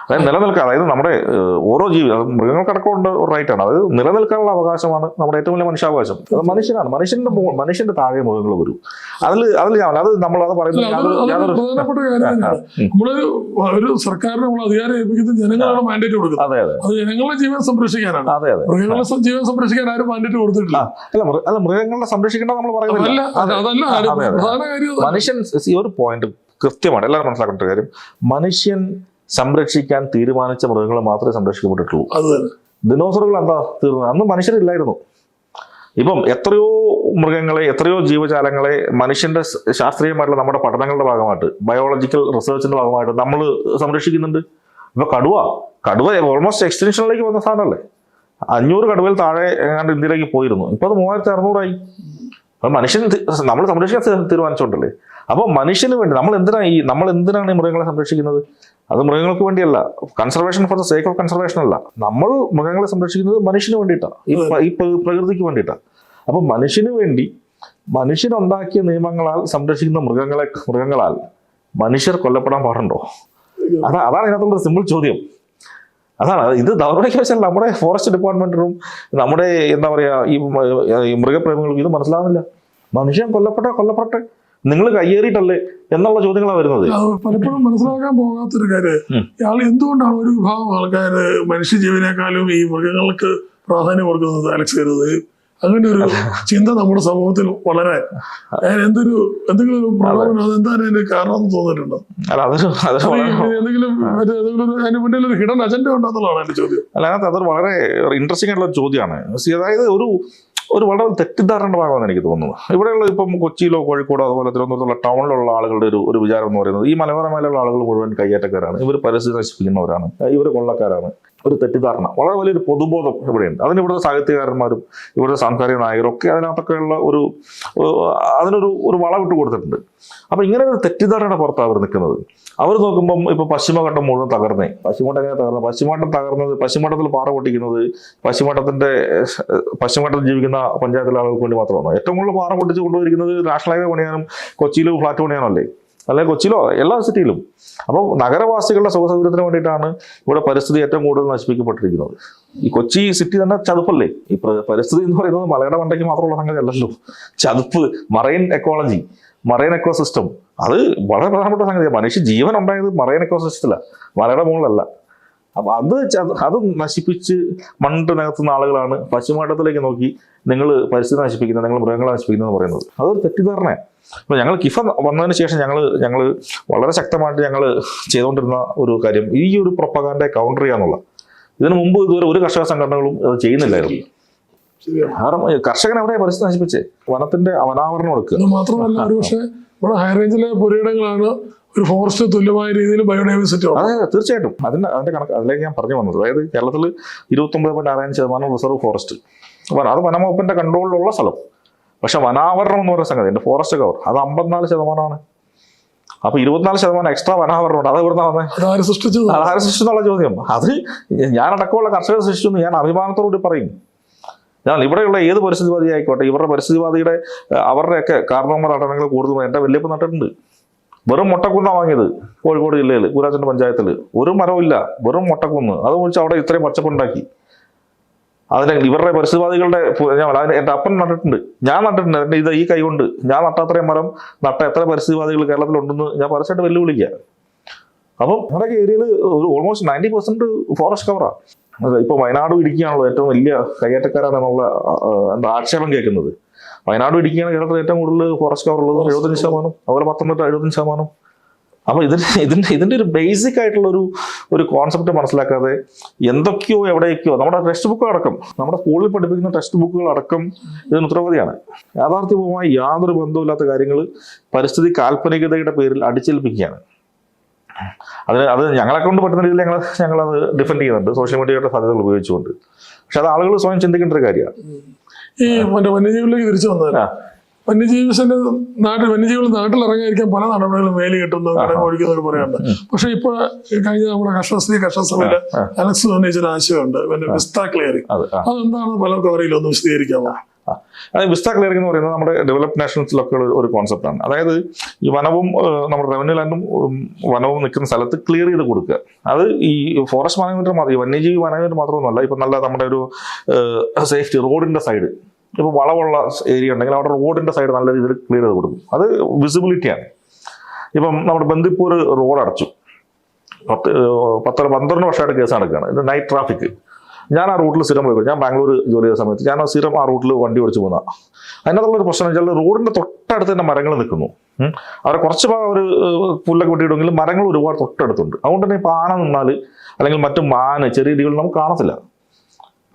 അതായത് നിലനിൽക്കാൻ അതായത് നമ്മുടെ ഓരോ ജീവി മൃഗങ്ങൾക്കടക്കമുണ്ട് ഒരു റൈറ്റാണ് അതായത് അത് നിലനിൽക്കാനുള്ള അവകാശമാണ് നമ്മുടെ ഏറ്റവും വലിയ മനുഷ്യാവകാശം. അത് മനുഷ്യനാണ്. മനുഷ്യന്റെ മനുഷ്യന്റെ താഴെ മൃഗങ്ങൾ വരും. അതിൽ അതിൽ ഞാൻ അത് നമ്മൾ അത് പറയുന്നത്. നമ്മളൊരു ഒരു സർക്കാരിന് നമ്മൾ അധികാരം ഏൽപ്പിക്കുന്നത് ജനങ്ങളാണ് മാൻഡേറ്റ് കൊടുക്കുന്നത്. അതെ അതെ. അത് ജനങ്ങളുടെ ജീവൻ സംരക്ഷിക്കാനാണ്. അതെ അതെ. മൃഗങ്ങളുടെ സം- ജീവൻ സംരക്ഷിക്കാൻ ആരും മാൻഡേറ്റ് കൊടുത്തിട്ടില്ല. അല്ല അല്ല മൃഗങ്ങളെ സംരക്ഷിക്കേണ്ട നമ്മൾ പറയുന്നില്ല. അതല്ല അതെ, അതെ. പ്രധാന കാര്യം. മനുഷ്യൻ ഒരു പോയിന്റ് കൃത്യമാണ് എല്ലാവരും മനസ്സിലാക്കേണ്ട കാര്യം. മനുഷ്യൻ സംരക്ഷിക്കാൻ തീരുമാനിച്ച മൃഗങ്ങൾ മാത്രമേ സംരക്ഷിക്കപ്പെട്ടിട്ടുള്ളൂ. അത് ദിനോസറുകൾ എന്താ തീർന്നത്? അന്ന് മനുഷ്യരില്ലായിരുന്നു. ഇപ്പം എത്രയോ മൃഗങ്ങളെ എത്രയോ ജീവജാലങ്ങളെ മനുഷ്യന്റെ ശാസ്ത്രീയമായിട്ടുള്ള നമ്മുടെ പഠനങ്ങളുടെ ഭാഗമായിട്ട് ബയോളജിക്കൽ റിസർച്ചിന്റെ ഭാഗമായിട്ട് നമ്മൾ സംരക്ഷിക്കുന്നുണ്ട്. ഇപ്പൊ കടുവ കടുവ ഓൾമോസ്റ്റ് എക്സ്റ്റൻഷനിലേക്ക് വന്ന സാധനമല്ലേ? അഞ്ഞൂറ് കടുവയിൽ താഴെ ഏതാണ്ട് ഇന്ത്യയിലേക്ക് പോയിരുന്നു. ഇപ്പൊ അത് മൂവായിരത്തി അറുന്നൂറായി അപ്പൊ മനുഷ്യൻ നമ്മൾ സംരക്ഷിക്കാൻ തീരുമാനിച്ചോണ്ടല്ലേ? അപ്പൊ മനുഷ്യന് വേണ്ടി നമ്മൾ എന്തിനാണ് ഈ നമ്മൾ എന്തിനാണ് ഈ മൃഗങ്ങളെ സംരക്ഷിക്കുന്നത്? അത് മൃഗങ്ങൾക്ക് വേണ്ടിയല്ല. Conservation for the sake of conservation അല്ല. നമ്മൾ മൃഗങ്ങളെ സംരക്ഷിക്കുന്നത് മനുഷ്യന് വേണ്ടിയിട്ടാണ്. ഈ പ്രകൃതിക്ക് വേണ്ടിയിട്ടാണ്. അപ്പൊ മനുഷ്യന് വേണ്ടി മനുഷ്യനുണ്ടാക്കിയ നിയമങ്ങളാൽ സംരക്ഷിക്കുന്ന മൃഗങ്ങളെ മൃഗങ്ങളാൽ മനുഷ്യർ കൊല്ലപ്പെടാൻ പാടുണ്ടോ? അതാ അതാണ് ഇതിനകത്തുള്ള സിമ്പിൾ ചോദ്യം. അതാണ് അത് ഇത് ദൗർഭാഗ്യവശാൽ നമ്മുടെ ഫോറസ്റ്റ് ഡിപ്പാർട്ട്മെന്റിനും നമ്മുടെ എന്താ പറയുക ഈ മൃഗപ്രേമികൾക്കും ഇത് മനസ്സിലാവുന്നില്ല. മനുഷ്യൻ കൊല്ലപ്പെട്ട കൊല്ലപ്പെട്ടെ നിങ്ങൾ കയ്യേറിയിട്ടല്ലേ എന്നുള്ള ചോദ്യങ്ങളാണ് വരുന്നത്. പലപ്പോഴും മനസ്സിലാക്കാൻ പോകാത്തൊരു കാര്യം. ഇയാൾ എന്തുകൊണ്ടാണ് ഒരു വിഭാഗം ആൾക്കാർ മനുഷ്യജീവനേക്കാളും ഈ മൃഗങ്ങൾക്ക് പ്രാധാന്യം കൊടുക്കുന്നത് അലക്സ് കരുത് അങ്ങനെ ഒരു ചിന്ത നമ്മുടെ സമൂഹത്തിൽ വളരെ എന്തൊരു എന്തെങ്കിലും പ്രലോഭനം അതെന്താണ് കാരണം എന്ന് തോന്നിയിട്ടുണ്ടോ? എന്തെങ്കിലും ഒരു അതിന് മുന്നിൽ ഒരു ഹിഡൻ അജണ്ട എന്റെ ചോദ്യം. അല്ല അതൊരു വളരെ ഇൻട്രസ്റ്റിംഗ് ആയിട്ടുള്ള ചോദ്യമാണ്. അതായത് ഒരു ഒരു വളരെ തെറ്റിദ്ധാരണയുടെ ഭാഗമാണ് എനിക്ക് തോന്നുന്നത്. ഇവിടെയുള്ള ഇപ്പം കൊച്ചിയിലോ കോഴിക്കോടോ അതുപോലെ തിരുവനന്തപുരത്തുള്ള ടൗണിലുള്ള ആളുകളുടെ ഒരു ഒരു വിചാരം എന്ന് പറയുന്നത് ഈ മലയോര മേലുള്ള ആളുകൾ മുഴുവൻ കയ്യേറ്റക്കാരാണ്. ഇവർ പരിസ്ഥിതി നശിപ്പിക്കുന്നവരാണ്. ഇവർ കൊള്ളക്കാരാണ്. ഒരു തെറ്റിദ്ധാരണ. വളരെ വലിയൊരു പൊതുബോധം ഇവിടെയുണ്ട്. അതിന് ഇവിടുത്തെ സാഹിത്യകാരന്മാരും ഇവിടുത്തെ സാംസ്കാരിക നായകരും ഒക്കെ അതിനകത്തൊക്കെയുള്ള ഒരു അതിനൊരു ഒരു വളവിട്ട് കൊടുത്തിട്ടുണ്ട്. അപ്പൊ ഇങ്ങനെ ഒരു തെറ്റിദ്ധാരണയുടെ പുറത്താണ് അവർ നിൽക്കുന്നത്. അവർ നോക്കുമ്പം ഇപ്പൊ പശ്ചിമഘട്ടം മുഴുവൻ തകർന്നേ. പശ്ചിമഘട്ടം എങ്ങനെ തകർന്നത് പശ്ചിമഘട്ടം തകർന്നത് പശ്ചിമഘട്ടത്തിൽ പാറ പൊട്ടിക്കുന്നത് പശ്ചിമഘട്ടത്തിന്റെ പശ്ചിമഘട്ടത്തിൽ ജീവിക്കുന്ന പഞ്ചായത്തിലെ ആളുകൾക്ക് വേണ്ടി മാത്രമാണ്? ഏറ്റവും കൂടുതൽ പാറ പൊട്ടിച്ച് കൊണ്ടുപോയിരിക്കുന്നത് നാഷണൽ ഹൈവേ പണിയാനും കൊച്ചിയിൽ ഫ്ലാറ്റ് പണിയാനും അല്ലേ? കൊച്ചിയിലോ? എല്ലാ സിറ്റിയിലും. അപ്പോൾ നഗരവാസികളുടെ സുഖ സൗകര്യത്തിന് വേണ്ടിയിട്ടാണ് ഇവിടെ പരിസ്ഥിതി ഏറ്റവും കൂടുതൽ നശിപ്പിക്കപ്പെട്ടിരിക്കുന്നത്. ഈ കൊച്ചി സിറ്റി തന്നെ ചതുപ്പല്ലേ? ഈ പരിസ്ഥിതി എന്ന് പറയുന്നത് മലയുടെ മണ്ടയ്ക്ക് മാത്രമുള്ള സംഗതി അല്ലല്ലോ ചതുപ്പ് മറൈൻ എക്കോളജി മറൈൻ എക്കോസിസ്റ്റം അത് വളരെ പ്രധാനപ്പെട്ട സംഗതിയാണ് മനുഷ്യ ജീവൻ ഉണ്ടായത് മറൈൻ എക്കോസിസ്റ്റത്തിലാണ് മലയുടെ മുകളിലല്ല. അപ്പൊ അത് അത് നശിപ്പിച്ച് മണ്ണിട്ട് നികത്തുന്ന ആളുകളാണ് പശ്ചിമഘട്ടത്തിലേക്ക് നോക്കി നിങ്ങൾ പരിസ്ഥിതി നശിപ്പിക്കുന്നത് നിങ്ങൾ മൃഗങ്ങളെ നശിപ്പിക്കുന്നത് എന്ന് പറയുന്നത്. അതൊരു തെറ്റിദ്ധാരണയാണ് അപ്പൊ ഞങ്ങൾ കിഫ വന്നതിന് ശേഷം ഞങ്ങൾ ഞങ്ങൾ വളരെ ശക്തമായിട്ട് ഞങ്ങൾ ചെയ്തുകൊണ്ടിരുന്ന ഒരു കാര്യം ഈ ഒരു പ്രൊപ്പകാൻഡെ കൗണ്ടർ ചെയ്യാന്നുള്ള ഇതിനു മുമ്പ് ഇതുവരെ ഒരു കർഷക സംഘടനകളും അത് ചെയ്യുന്നില്ലായിരുന്നു. കാരണം കർഷകൻ അവിടെ പരിസ്ഥിതി നശിപ്പിച്ചേ? വനത്തിന്റെ അവനാവരണം എടുക്കുക. മാത്രമല്ല ഒരു പക്ഷേ ഇവിടെ ഹൈ റേഞ്ചിലെ പുരയിടങ്ങളാണ് ഒരു ഫോറസ്റ്റ് തുല്യമായ രീതിയിൽ ബയോഡൈവേഴ്സിറ്റി അതെ തീർച്ചയായിട്ടും. അതിന്റെ അതിന്റെ കണക്ക് അതിലേക്ക് ഞാൻ പറഞ്ഞു വന്നത്. അതായത് കേരളത്തിൽ ഇരുപത്തൊമ്പത് പോയിന്റ് ആറായിരം ശതമാനം റിസർവ് ഫോറസ്റ്റ് അപ്പം അത് വനംവകുപ്പിന്റെ കൺട്രോളിലുള്ള സ്ഥലം. പക്ഷെ വനാവരണം എന്ന് പറയുന്ന സംഗതി എന്റെ ഫോറസ്റ്റ് കവർ അത് അമ്പത്തിനാല് ശതമാനമാണ്. അപ്പൊ ഇരുപത്തിനാല് ശതമാനം എക്സ്ട്രാ വനാവരണം ഉണ്ട്. അത് ഇവിടുന്ന് വന്നേ? സൃഷ്ടിച്ചു സൃഷ്ടിച്ചത്? ആഹാര സൃഷ്ടി എന്നുള്ള ചോദ്യം. അത് ഞാനടക്കമുള്ള കർഷകർ സൃഷ്ടിച്ചു എന്ന് ഞാൻ അഭിമാനത്തോടുകൂടി പറയും. ഞാൻ ഇവിടെയുള്ള ഏത് പരിസ്ഥിതിവാദി ആയിക്കോട്ടെ ഇവരുടെ പരിസ്ഥിതിവാദിയുടെ അവരുടെയൊക്കെ കാരണവന്മാർ നടണമെങ്കിൽ കൂടുതൽ എന്റെ വലിയപ്പം നട്ടിട്ടുണ്ട്. വെറും മുട്ടക്കുന്ന വാങ്ങിയത് കോഴിക്കോട് ജില്ലയിൽ കൂരാച്ചന്റെ പഞ്ചായത്തിൽ. ഒരു മരവും വെറും മുട്ടക്കുന്ന്. അത് വിളിച്ച് അവിടെ ഇത്രയും പച്ചപ്പുണ്ടാക്കി അതിനെ ഇവരുടെ പരിസ്ഥിതിവാദികളുടെ ഞാൻ എന്റെ അപ്പൻ നട്ടിട്ടുണ്ട്. ഞാൻ നട്ടിട്ടുണ്ട് എന്റെ ഇത് ഈ കൈ കൊണ്ട്. ഞാൻ നട്ട അത്രയും മരം നട്ട എത്ര പരിസ്ഥിതിവാദികൾ കേരളത്തിലുണ്ടെന്ന് ഞാൻ പരസ്യമായിട്ട് വെല്ലുവിളിക്കുക അപ്പം നമ്മുടെ ഏരിയയിൽ ഒരു ഓൾമോസ്റ്റ് നയന്റി പെർസെന്റ് ഫോറസ്റ്റ് കവറാ ഇപ്പോൾ ഇപ്പൊ വയനാട് ഇടുക്കിയാണല്ലോ ഏറ്റവും വലിയ കയ്യേറ്റക്കാരാണെന്നുള്ള ആക്ഷേപം കേൾക്കുന്നത്. വയനാട് ഇടുക്കിയാണ് കേരളത്തിൽ ഏറ്റവും കൂടുതൽ ഫോറസ്റ്റ് കവർ ഉള്ളത്. എഴുപത്തഞ്ച് ശതമാനം. അതുപോലെ പത്തനംതിട്ട എഴുപത്തഞ്ച് ശതമാനം. അപ്പൊ ഇതിന്റെ ഇതിന്റെ ഇതിന്റെ ഒരു ബേസിക് ആയിട്ടുള്ള ഒരു ഒരു കോൺസെപ്റ്റ് മനസ്സിലാക്കാതെ എന്തൊക്കെയോ എവിടെയൊക്കെയോ നമ്മുടെ ടെക്സ്റ്റ് ബുക്ക് അടക്കം നമ്മുടെ സ്കൂളിൽ പഠിപ്പിക്കുന്ന ടെക്സ്റ്റ് ബുക്കുകൾ അടക്കം ഇതിന് ഉത്തരവാദിയാണ്. യാഥാർത്ഥ്യവുമായി യാതൊരു ബന്ധവുമില്ലാത്ത കാര്യങ്ങൾ പരിസ്ഥിതി കാൽപ്പനികതയുടെ പേരിൽ അടിച്ചേൽപ്പിക്കുകയാണ്. അതിന് അത് ഞങ്ങളെ കൊണ്ട് പറ്റുന്ന രീതിയിൽ ഞങ്ങൾ അത് ഡിഫെൻഡ് ചെയ്യുന്നുണ്ട്. സോഷ്യൽ മീഡിയയുടെ സാധ്യതകൾ ഉപയോഗിച്ചുകൊണ്ട്. പക്ഷെ അത് ആളുകൾ സ്വയം ചിന്തിക്കേണ്ട ഒരു കാര്യമാണ്. ഈ മറ്റേ വന്യജീവികളിലേക്ക് തിരിച്ചു വന്നത് വന്യജീവിസിന്റെ നാട്ടിൽ വന്യജീവികൾ നാട്ടിൽ ഇറങ്ങിയിരിക്കാൻ പല നടപടികളും വേലി കിട്ടുന്നു കടം ഒഴിക്കുന്നൊക്കെ പറയാറുണ്ട് പക്ഷെ ഇപ്പൊ കഴിഞ്ഞ നമ്മുടെ കർഷക സ്ത്രീ കർഷക സഭയിൽ ആ. അലക്സ് ഉന്നയിച്ചൊരു ആശയമുണ്ട്. പിന്നെ വിസ്ത ക്ലിയറിംഗ് അതെന്താണെന്ന് പലർക്കും അറിയില്ല ഒന്ന് വിശദീകരിക്കാമോ അതായത് വിസ്ത ക്ലിയറിംഗ് എന്ന് പറയുന്നത് നമ്മുടെ ഡെവലപ്ഡ് നാഷൻസിലൊക്കെ ഉള്ള ഒരു ആണ്. അതായത് ഈ വനവും നമ്മുടെ റവന്യൂ ലാൻഡും വനവും നിൽക്കുന്ന സ്ഥലത്ത് ക്ലിയർ ചെയ്ത് കൊടുക്കുക. അത് ഈ ഫോറസ്റ്റ് മാനേജ്മെന്റ് മാത്രം ഈ വന്യജീവി മാനേജ്മെന്റ് മാത്രമൊന്നുമല്ല ഇപ്പം നല്ല നമ്മുടെ ഒരു സേഫ്റ്റി റോഡിന്റെ സൈഡ് ഇപ്പോൾ വളവുള്ള ഏരിയ ഉണ്ടെങ്കിൽ അവിടെ റോഡിന്റെ സൈഡ് നല്ല രീതിയിൽ ക്ലിയർ ചെയ്ത് കൊടുക്കും. അത് വിസിബിലിറ്റിയാണ് ഇപ്പം നമ്മുടെ ബന്ദിപ്പൂർ റോഡ് അടച്ചു. പത്ത് പത്തര പന്ത്രണ്ട് വർഷമായിട്ട് കേസ് നടക്കുകയാണ്. ഇത് നൈറ്റ് ട്രാഫിക് ഞാൻ ആ റൂട്ടിൽ സ്ഥിരം പോയി. ഞാൻ ബാംഗ്ലൂർ ജോലി ചെയ്ത സമയത്ത് ഞാൻ സ്ഥിരം ആ റൂട്ടിൽ വണ്ടി ഓടിച്ച് പോകുന്ന അതിനകത്തുള്ള ഒരു പ്രശ്നം വെച്ചാൽ റോഡിന്റെ തൊട്ടടുത്ത് തന്നെ മരങ്ങൾ നിൽക്കുന്നു. അവരെ കുറച്ച് ഭാഗം ഏഹ്, പുല്ലൊക്കെ വെട്ടിയിടുമെങ്കിലും മരങ്ങൾ ഒരുപാട് തൊട്ടടുത്തുണ്ട്. അതുകൊണ്ട് തന്നെ ആന നിന്നാൽ അല്ലെങ്കിൽ മറ്റു മാന് ചെറിയ രീതികൾ നമുക്ക് കാണത്തില്ല.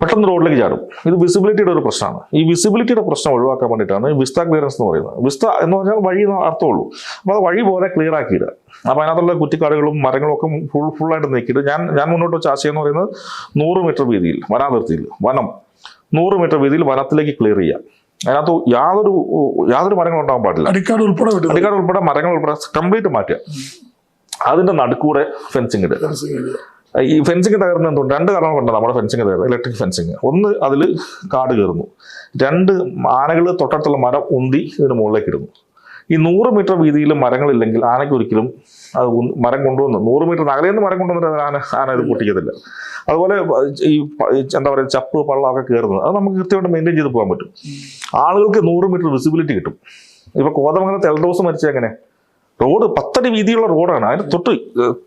പെട്ടെന്ന് റോഡിലേക്ക് ചാടും. ഇത് വിസിബിലിറ്റിയുടെ ഒരു പ്രശ്നമാണ്. ഈ വിസിബിലിറ്റിയുടെ പ്രശ്നം ഒഴിവാക്കാൻ വേണ്ടിയിട്ടാണ് വിസ്ത ക്ലിയറൻസ് എന്ന് പറയുന്നത്. വിസ്ത എന്ന് പറഞ്ഞാൽ വഴി എന്ന് അർത്ഥമുള്ളൂ. അപ്പോൾ അത് വഴി പോലെ ക്ലിയർ ആക്കിയിടുക. അപ്പോൾ അതിനകത്തുള്ള കുറ്റിക്കാടുകളും മരങ്ങളും ഒക്കെ ഫുൾ ഫുള്ളായിട്ട് നീക്കിയിട്ട് ഞാൻ ഞാൻ മുന്നോട്ട് വെച്ച ആശയം എന്ന് പറയുന്നത് നൂറ് മീറ്റർ വീതിയിൽ വനാതിർത്തിയിൽ വനം. നൂറ് മീറ്റർ വീതിയിൽ വനത്തിലേക്ക് ക്ലിയർ ചെയ്യുക. അതിനകത്ത് യാതൊരു യാതൊരു മരങ്ങളും ഉണ്ടാകാൻ പാടില്ല. അടിക്കാട് ഉൾപ്പെടെ അടിക്കാട് ഉൾപ്പെടെ മരങ്ങൾ ഉൾപ്പെടെ കംപ്ലീറ്റ് മാറ്റുക. അതിന്റെ നടുക്കൂടെ ഫെൻസിങ് ഇടുക. ഈ ഫെൻസിങ് തകർന്ന എന്തുകൊണ്ട്? രണ്ട് കാരണം കൊണ്ടാണ് നമ്മുടെ ഫെൻസിങ് തകർന്നത്. ഇലക്ട്രിക് ഫെൻസിങ് ഒന്ന് അതിൽ കാട് കയറുന്നു. രണ്ട് ആനകൾ തൊട്ടടുത്തുള്ള മരം ഉന്തി ഇതിന് മുകളിലേക്ക് ഇടുന്നു. ഈ നൂറ് മീറ്റർ വീതിയിൽ മരങ്ങളില്ലെങ്കിൽ ആനയ്ക്ക് ഒരിക്കലും അത് മരം കൊണ്ടുവന്നു നൂറ് മീറ്റർ അകലെ നിന്ന് മരം കൊണ്ടുവന്നിട്ട് ആന ആന ഇത് പൊട്ടിക്കത്തില്ല. അതുപോലെ ഈ എന്താ പറയുക ചപ്പ് പള്ളമൊക്കെ കയറുന്നത് അത് നമുക്ക് കൃത്യമായിട്ട് മെയിന്റെയിൻ ചെയ്ത് പോകാൻ പറ്റും. ആളുകൾക്ക് നൂറ് മീറ്റർ വിസിബിലിറ്റി കിട്ടും. ഇപ്പൊ കോതമംഗലത്ത് എൽഡോസ് മരിച്ചാൽ എങ്ങനെ? റോഡ് പത്തടി വീതിയുള്ള റോഡാണ്. അതിന് തൊട്ട്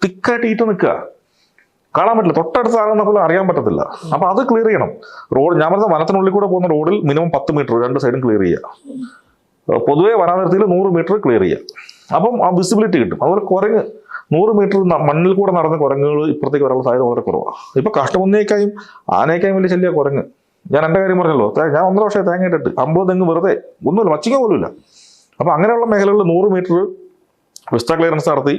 തിക്കായിട്ട് ഈറ്റ് നിൽക്കുക. കാണാൻ പറ്റില്ല. തൊട്ടടുത്ത് പോലെ അറിയാൻ പറ്റത്തില്ല. അപ്പൊ അത് ക്ലിയർ ചെയ്യണം. റോഡ് ഞാൻ പറഞ്ഞ വനത്തിനുള്ളിൽ കൂടെ പോകുന്ന റോഡിൽ മിനിമം പത്ത് മീറ്റർ രണ്ട് സൈഡും ക്ലിയർ ചെയ്യുക പൊതുവെ വനാതിർത്തിയിൽ നൂറ് മീറ്റർ ക്ലിയർ ചെയ്യുക അപ്പം ആ വിസിബിലിറ്റി കിട്ടും. അതുപോലെ കുരങ്ങ് നൂറ് മീറ്റർ മണ്ണിൽ കൂടെ നടന്ന കുരങ്ങുകൾ ഇപ്പുറത്തേക്ക് വരാനുള്ള സാധ്യത വളരെ കുറവാണ് ഇപ്പൊ കഷ്ടമൊന്നേക്കായും ആനയേക്കായും വലിയ ശല്യ കുരങ്ങ്. ഞാൻ എന്റെ കാര്യം പറഞ്ഞല്ലോ ഞാൻ ഒന്നര വർഷം തേങ്ങ ഇട്ടിട്ട് അമ്പത് തെങ്ങ് വെറുതെ ഒന്നുമില്ല മച്ചിങ്ങ പോലുമില്ല അപ്പോൾ അപ്പൊ അങ്ങനെയുള്ള മേഖലകളിൽ നൂറ് മീറ്റർ വിസ്റ്റ ക്ലിയറൻസ് നടത്തി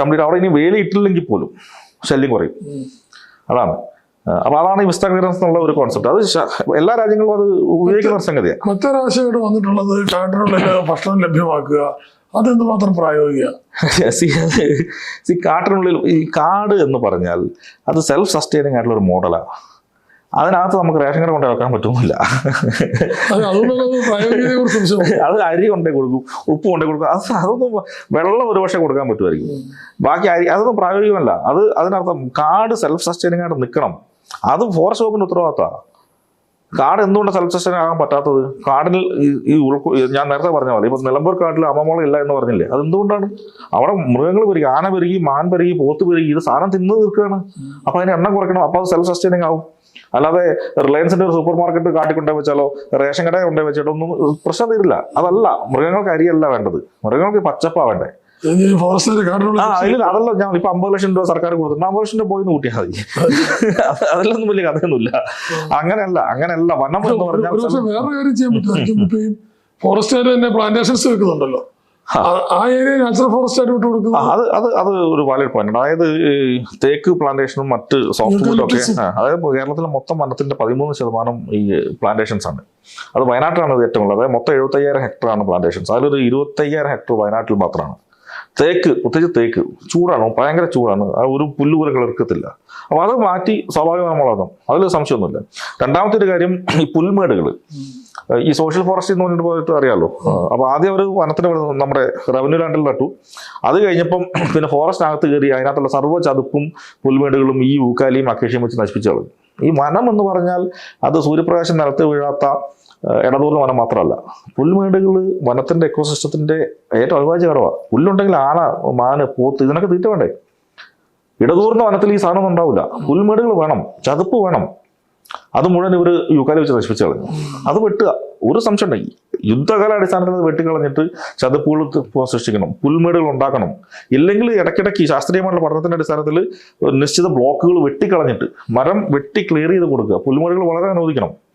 കംപ്ലീറ്റ് അവിടെ ഇനി വേലി ഇട്ടില്ലെങ്കിൽ പോലും ശല്യം കുറയും. അതാണ്. അപ്പൊ അതാണ് ഈ ക്ലിയറൻസ് എന്നുള്ള ഒരു കോൺസെപ്റ്റ് അത് എല്ലാ രാജ്യങ്ങളും അത് ഉപയോഗിക്കുന്ന ഒരു സംഗതിയാണ് മറ്റൊരാശയമായിട്ട് വന്നിട്ടുള്ളത് കാട്ടിനുള്ളിൽ ഭക്ഷണം ലഭ്യമാക്കുക അതെന്ത് മാത്രം പ്രായോഗിക? സി കാട്ടിനുള്ളിൽ ഈ കാട് എന്ന് പറഞ്ഞാൽ അത് സെൽഫ് സസ്റ്റൈനിങ് ആയിട്ടുള്ള ഒരു മോഡലാണ് അതിനകത്ത് നമുക്ക് റേഷൻ കട കൊണ്ട് വെക്കാൻ പറ്റുന്നില്ല. അത് അരി കൊണ്ടേ കൊടുക്കും ഉപ്പ് കൊണ്ടേ കൊടുക്കും. അത് അതൊന്നും വെള്ളം ഒരുപക്ഷെ കൊടുക്കാൻ പറ്റുമായിരിക്കും. ബാക്കി അരി അതൊന്നും പ്രായോഗികമല്ല. അത് അതിനർത്ഥം കാട് സെൽഫ് സസ്റ്റൈനിങ് ആയിട്ട് നിൽക്കണം. അത് ഫോറസ്റ്റ് വകുപ്പിന്റെ ഉത്തരവാദിത്തമാണ് കാട് എന്തുകൊണ്ട് സെൽഫ് സസ്റ്റൈൻ ആകാൻ പറ്റാത്തത്? കാടിൽ ഈ- ഉൾക്കു ഞാൻ നേരത്തെ പറഞ്ഞ പോലെ ഇപ്പൊ നിലമ്പൂർ കാട്ടിൽ അമ്മമോളം ഇല്ല എന്ന് പറഞ്ഞില്ലേ? അത് എന്തുകൊണ്ടാണ് അവിടെ മൃഗങ്ങൾ പെരുകി ആന പെരുകി മാൻ പെരുകി പോത്ത് പെരുകി ഇത് സാധനം തിന്നു തീർക്കുകയാണ്. അപ്പൊ അതിന് എണ്ണം കുറയ്ക്കണം അപ്പൊ അത് സെൽഫ് സസ്റ്റൈനിങ് ആവും. അല്ലാതെ റിലയൻസിന്റെ ഒരു സൂപ്പർ മാർക്കറ്റ് കാട്ടിക്കൊണ്ടേ വെച്ചാലോ റേഷൻ കട കൊണ്ടേ വെച്ചിട്ടോ ഒന്നും പ്രശ്നം തീരില്ല. അതല്ല മൃഗങ്ങൾക്ക് അരിയല്ല വേണ്ടത്. മൃഗങ്ങൾക്ക് പച്ചപ്പാ വേണ്ടേ. അതല്ല ഞാൻ ഇപ്പൊ അമ്പത് ലക്ഷം രൂപ സർക്കാർ കൊടുത്തിട്ടുണ്ട്. അമ്പത് ലക്ഷം രൂപ പോയി കൂട്ടിയാൽ മതി. അതെല്ലാം അതിലൊന്നും വലിയ കഥയൊന്നുമില്ല. അങ്ങനെയല്ല അങ്ങനെയല്ല. വനം എന്ന് പറഞ്ഞാൽ വേറെ കാര്യം ചെയ്യാൻ പറ്റും ഫോറസ്റ്റുകാർ തന്നെ പ്ലാന്റേഷൻസ് വെക്കുന്നുണ്ടല്ലോ. ആ- ആ ഏരിയ നാച്ചുറൽ ഫോറസ്റ്റ് ആയിട്ട് വിട്ടു ആ, അത് അത് അത് ഒരു വാലിഡ് പോയിന്റ് അതായത് തേക്ക് പ്ലാന്റേഷനും മറ്റ് സോഫ്റ്റ് വുഡും ഒക്കെ അതായത് കേരളത്തിലെ മൊത്തം വനത്തിന്റെ പതിമൂന്ന് ശതമാനം ഈ പ്ലാന്റേഷൻസ് ആണ്. അത് വയനാട്ടിലാണ് ഇത് ഏറ്റവും ഉള്ളത്. അതായത് മൊത്തം എഴുപത്തയ്യായിരം ഹെക്ടർ ആണ് പ്ലാന്റേഷൻസ് അതിലൊരു ഇരുപത്തയ്യായിരം ഹെക്ടർ വയനാട്ടിൽ മാത്രമാണ്. തേക്ക് പ്രത്യേകിച്ച് തേക്ക് ചൂടാണ് ഭയങ്കര ചൂടാണ്. ആ ഒരു പുല്ല് പോലും കിളർക്കത്തില്ല അപ്പൊ അത് മാറ്റി സ്വാഭാവിക നമ്മളാകും അതിൽ സംശയമൊന്നുമില്ല. രണ്ടാമത്തെ ഒരു കാര്യം ഈ പുൽമേടുകൾ ഈ സോഷ്യൽ ഫോറസ്റ്റ് എന്ന് പറഞ്ഞിട്ട് പോയിട്ട് അറിയാമല്ലോ അപ്പോൾ ആദ്യം അവർ വനത്തിന് നമ്മുടെ റവന്യൂ ലാൻഡിൽ നട്ടു. അത് കഴിഞ്ഞപ്പം പിന്നെ ഫോറസ്റ്റിനകത്ത് കയറി അതിനകത്തുള്ള സർവ ചതുപ്പും പുൽമേടുകളും ഈ ഊക്കാലിയും അക്കേഷ്യം വെച്ച് നശിപ്പിച്ചു കളഞ്ഞു. ഈ വനം എന്ന് പറഞ്ഞാൽ അത് സൂര്യപ്രകാശം നിലത്ത് വീഴാത്ത ഇടതൂർന്ന വനം മാത്രമല്ല. പുൽമേടുകൾ വനത്തിന്റെ എക്കോസിസ്റ്റത്തിന്റെ ഏറ്റവും അവിഭാജ്യ ഘടകമാണ് പുല്ലുണ്ടെങ്കിൽ ആന മാന് പോത്ത് ഇതിനൊക്കെ തീറ്റ വേണ്ടേ? ഇടതൂർന്ന വനത്തിൽ ഈ സാധനം ഉണ്ടാവില്ല. പുൽമേടുകൾ വേണം ചതുപ്പ് വേണം. അത് മുഴുവൻ ഇവർ യുക്കാലി വെച്ച് നശിപ്പിച്ചു കളഞ്ഞു. അത് വെട്ടുക. ഒരു സംശയം ഉണ്ടെങ്കിൽ യുദ്ധകാല അടിസ്ഥാനത്തിൽ അത് വെട്ടിക്കളഞ്ഞിട്ട് ചതുപ്പുകൾ സൃഷ്ടിക്കണം. പുൽമേടുകൾ ഉണ്ടാക്കണം. ഇല്ലെങ്കിൽ ഇടയ്ക്കിടയ്ക്ക് ശാസ്ത്രീയമായ പഠനത്തിന്റെ അടിസ്ഥാനത്തിൽ നിശ്ചിത ബ്ലോക്കുകൾ വെട്ടിക്കളഞ്ഞിട്ട് മരം വെട്ടി ക്ലിയർ ചെയ്ത് കൊടുക്കുക. പുൽമേടുകൾ വളരെ അനുവദിക്കണം.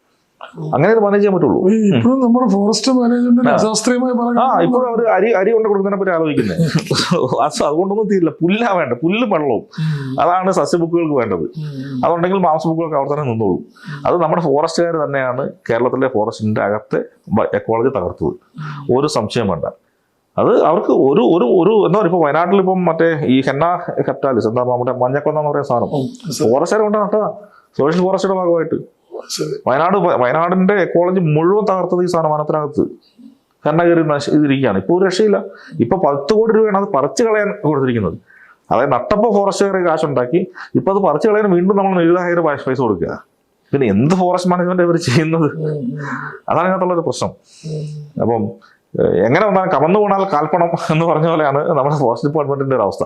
അങ്ങനെ അത് മാനേജ് ചെയ്യാൻ പറ്റുള്ളൂ. ഇപ്പോഴും നമ്മുടെ ഫോറസ്റ്റ് മാനേജ്മെന്റ് അശാസ്ത്രീയമായ ആ ഇപ്പോഴും അവർ അരി അരി കൊണ്ട് കൊടുക്കുന്നതിനെ പറ്റി ആലോചിക്കുന്നത് അതുകൊണ്ടൊന്നും തീരില്ല. പുല്ലാ വേണ്ട. പുല്ലും വെള്ളവും. അതാണ് സസ്യബുക്കുകൾക്ക് വേണ്ടത്. അതുണ്ടെങ്കിൽ മാംസബുക്കുകൾക്ക് അവിടെ തന്നെ നിന്നോളൂ. അത് നമ്മുടെ ഫോറസ്റ്റുകാർ തന്നെയാണ് കേരളത്തിലെ ഫോറസ്റ്റിന്റെ അകത്തെ എക്കോളജി തകർത്തത്. ഒരു സംശയം വേണ്ട. അത് അവർക്ക് ഒരു ഒരു ഒരു എന്താ പറയുക ഇപ്പൊ വയനാട്ടിൽ ഇപ്പം മറ്റേ ഈ ഹെന്ന ഹെപ്റ്റാലിസ് എന്താ നമ്മുടെ മഞ്ഞക്കൊന്ന എന്ന് പറയുന്ന സാധനം. ഫോറസ്റ്റുകാരെ കൊണ്ട് സോഷ്യൽ ഫോറസ്റ്റിന്റെ ഭാഗമായിട്ട്. വയനാട് വയനാടിന്റെ എക്കോളജി മുഴുവൻ തകർത്തത് ഈ സാധനം വനത്തിനകത്ത് കണ്ണ കയറി നശി- ഇതിരിക്കുകയാണ്. ഇപ്പോൾ ഒരു രക്ഷയില്ല. ഇപ്പൊ പത്ത് കോടി രൂപയാണ് അത് പറിച്ചു കളയാൻ കൊടുത്തിരിക്കുന്നത്. അതായത് നട്ടപ്പോ ഫോറസ്റ്റുകാർ കാശുണ്ടാക്കി ഇപ്പൊ അത് പറിച്ചു കളയാൻ വീണ്ടും നമ്മൾ നികുതിദായകർ പൈസ കൊടുക്കുക. പിന്നെ എന്ത് ഫോറസ്റ്റ് മാനേജ്മെന്റ് ഇവർ ചെയ്യുന്നത്? അതാണ് ഇതിനകത്തുള്ള ഒരു പ്രശ്നം. അപ്പം എങ്ങനെ വന്നാൽ കമന്നു പോണാൽ കാൽപ്പണം എന്ന് പറഞ്ഞ പോലെയാണ് നമ്മുടെ ഫോറസ്റ്റ് ഡിപ്പാർട്ട്മെന്റിന്റെ ഒരു അവസ്ഥ.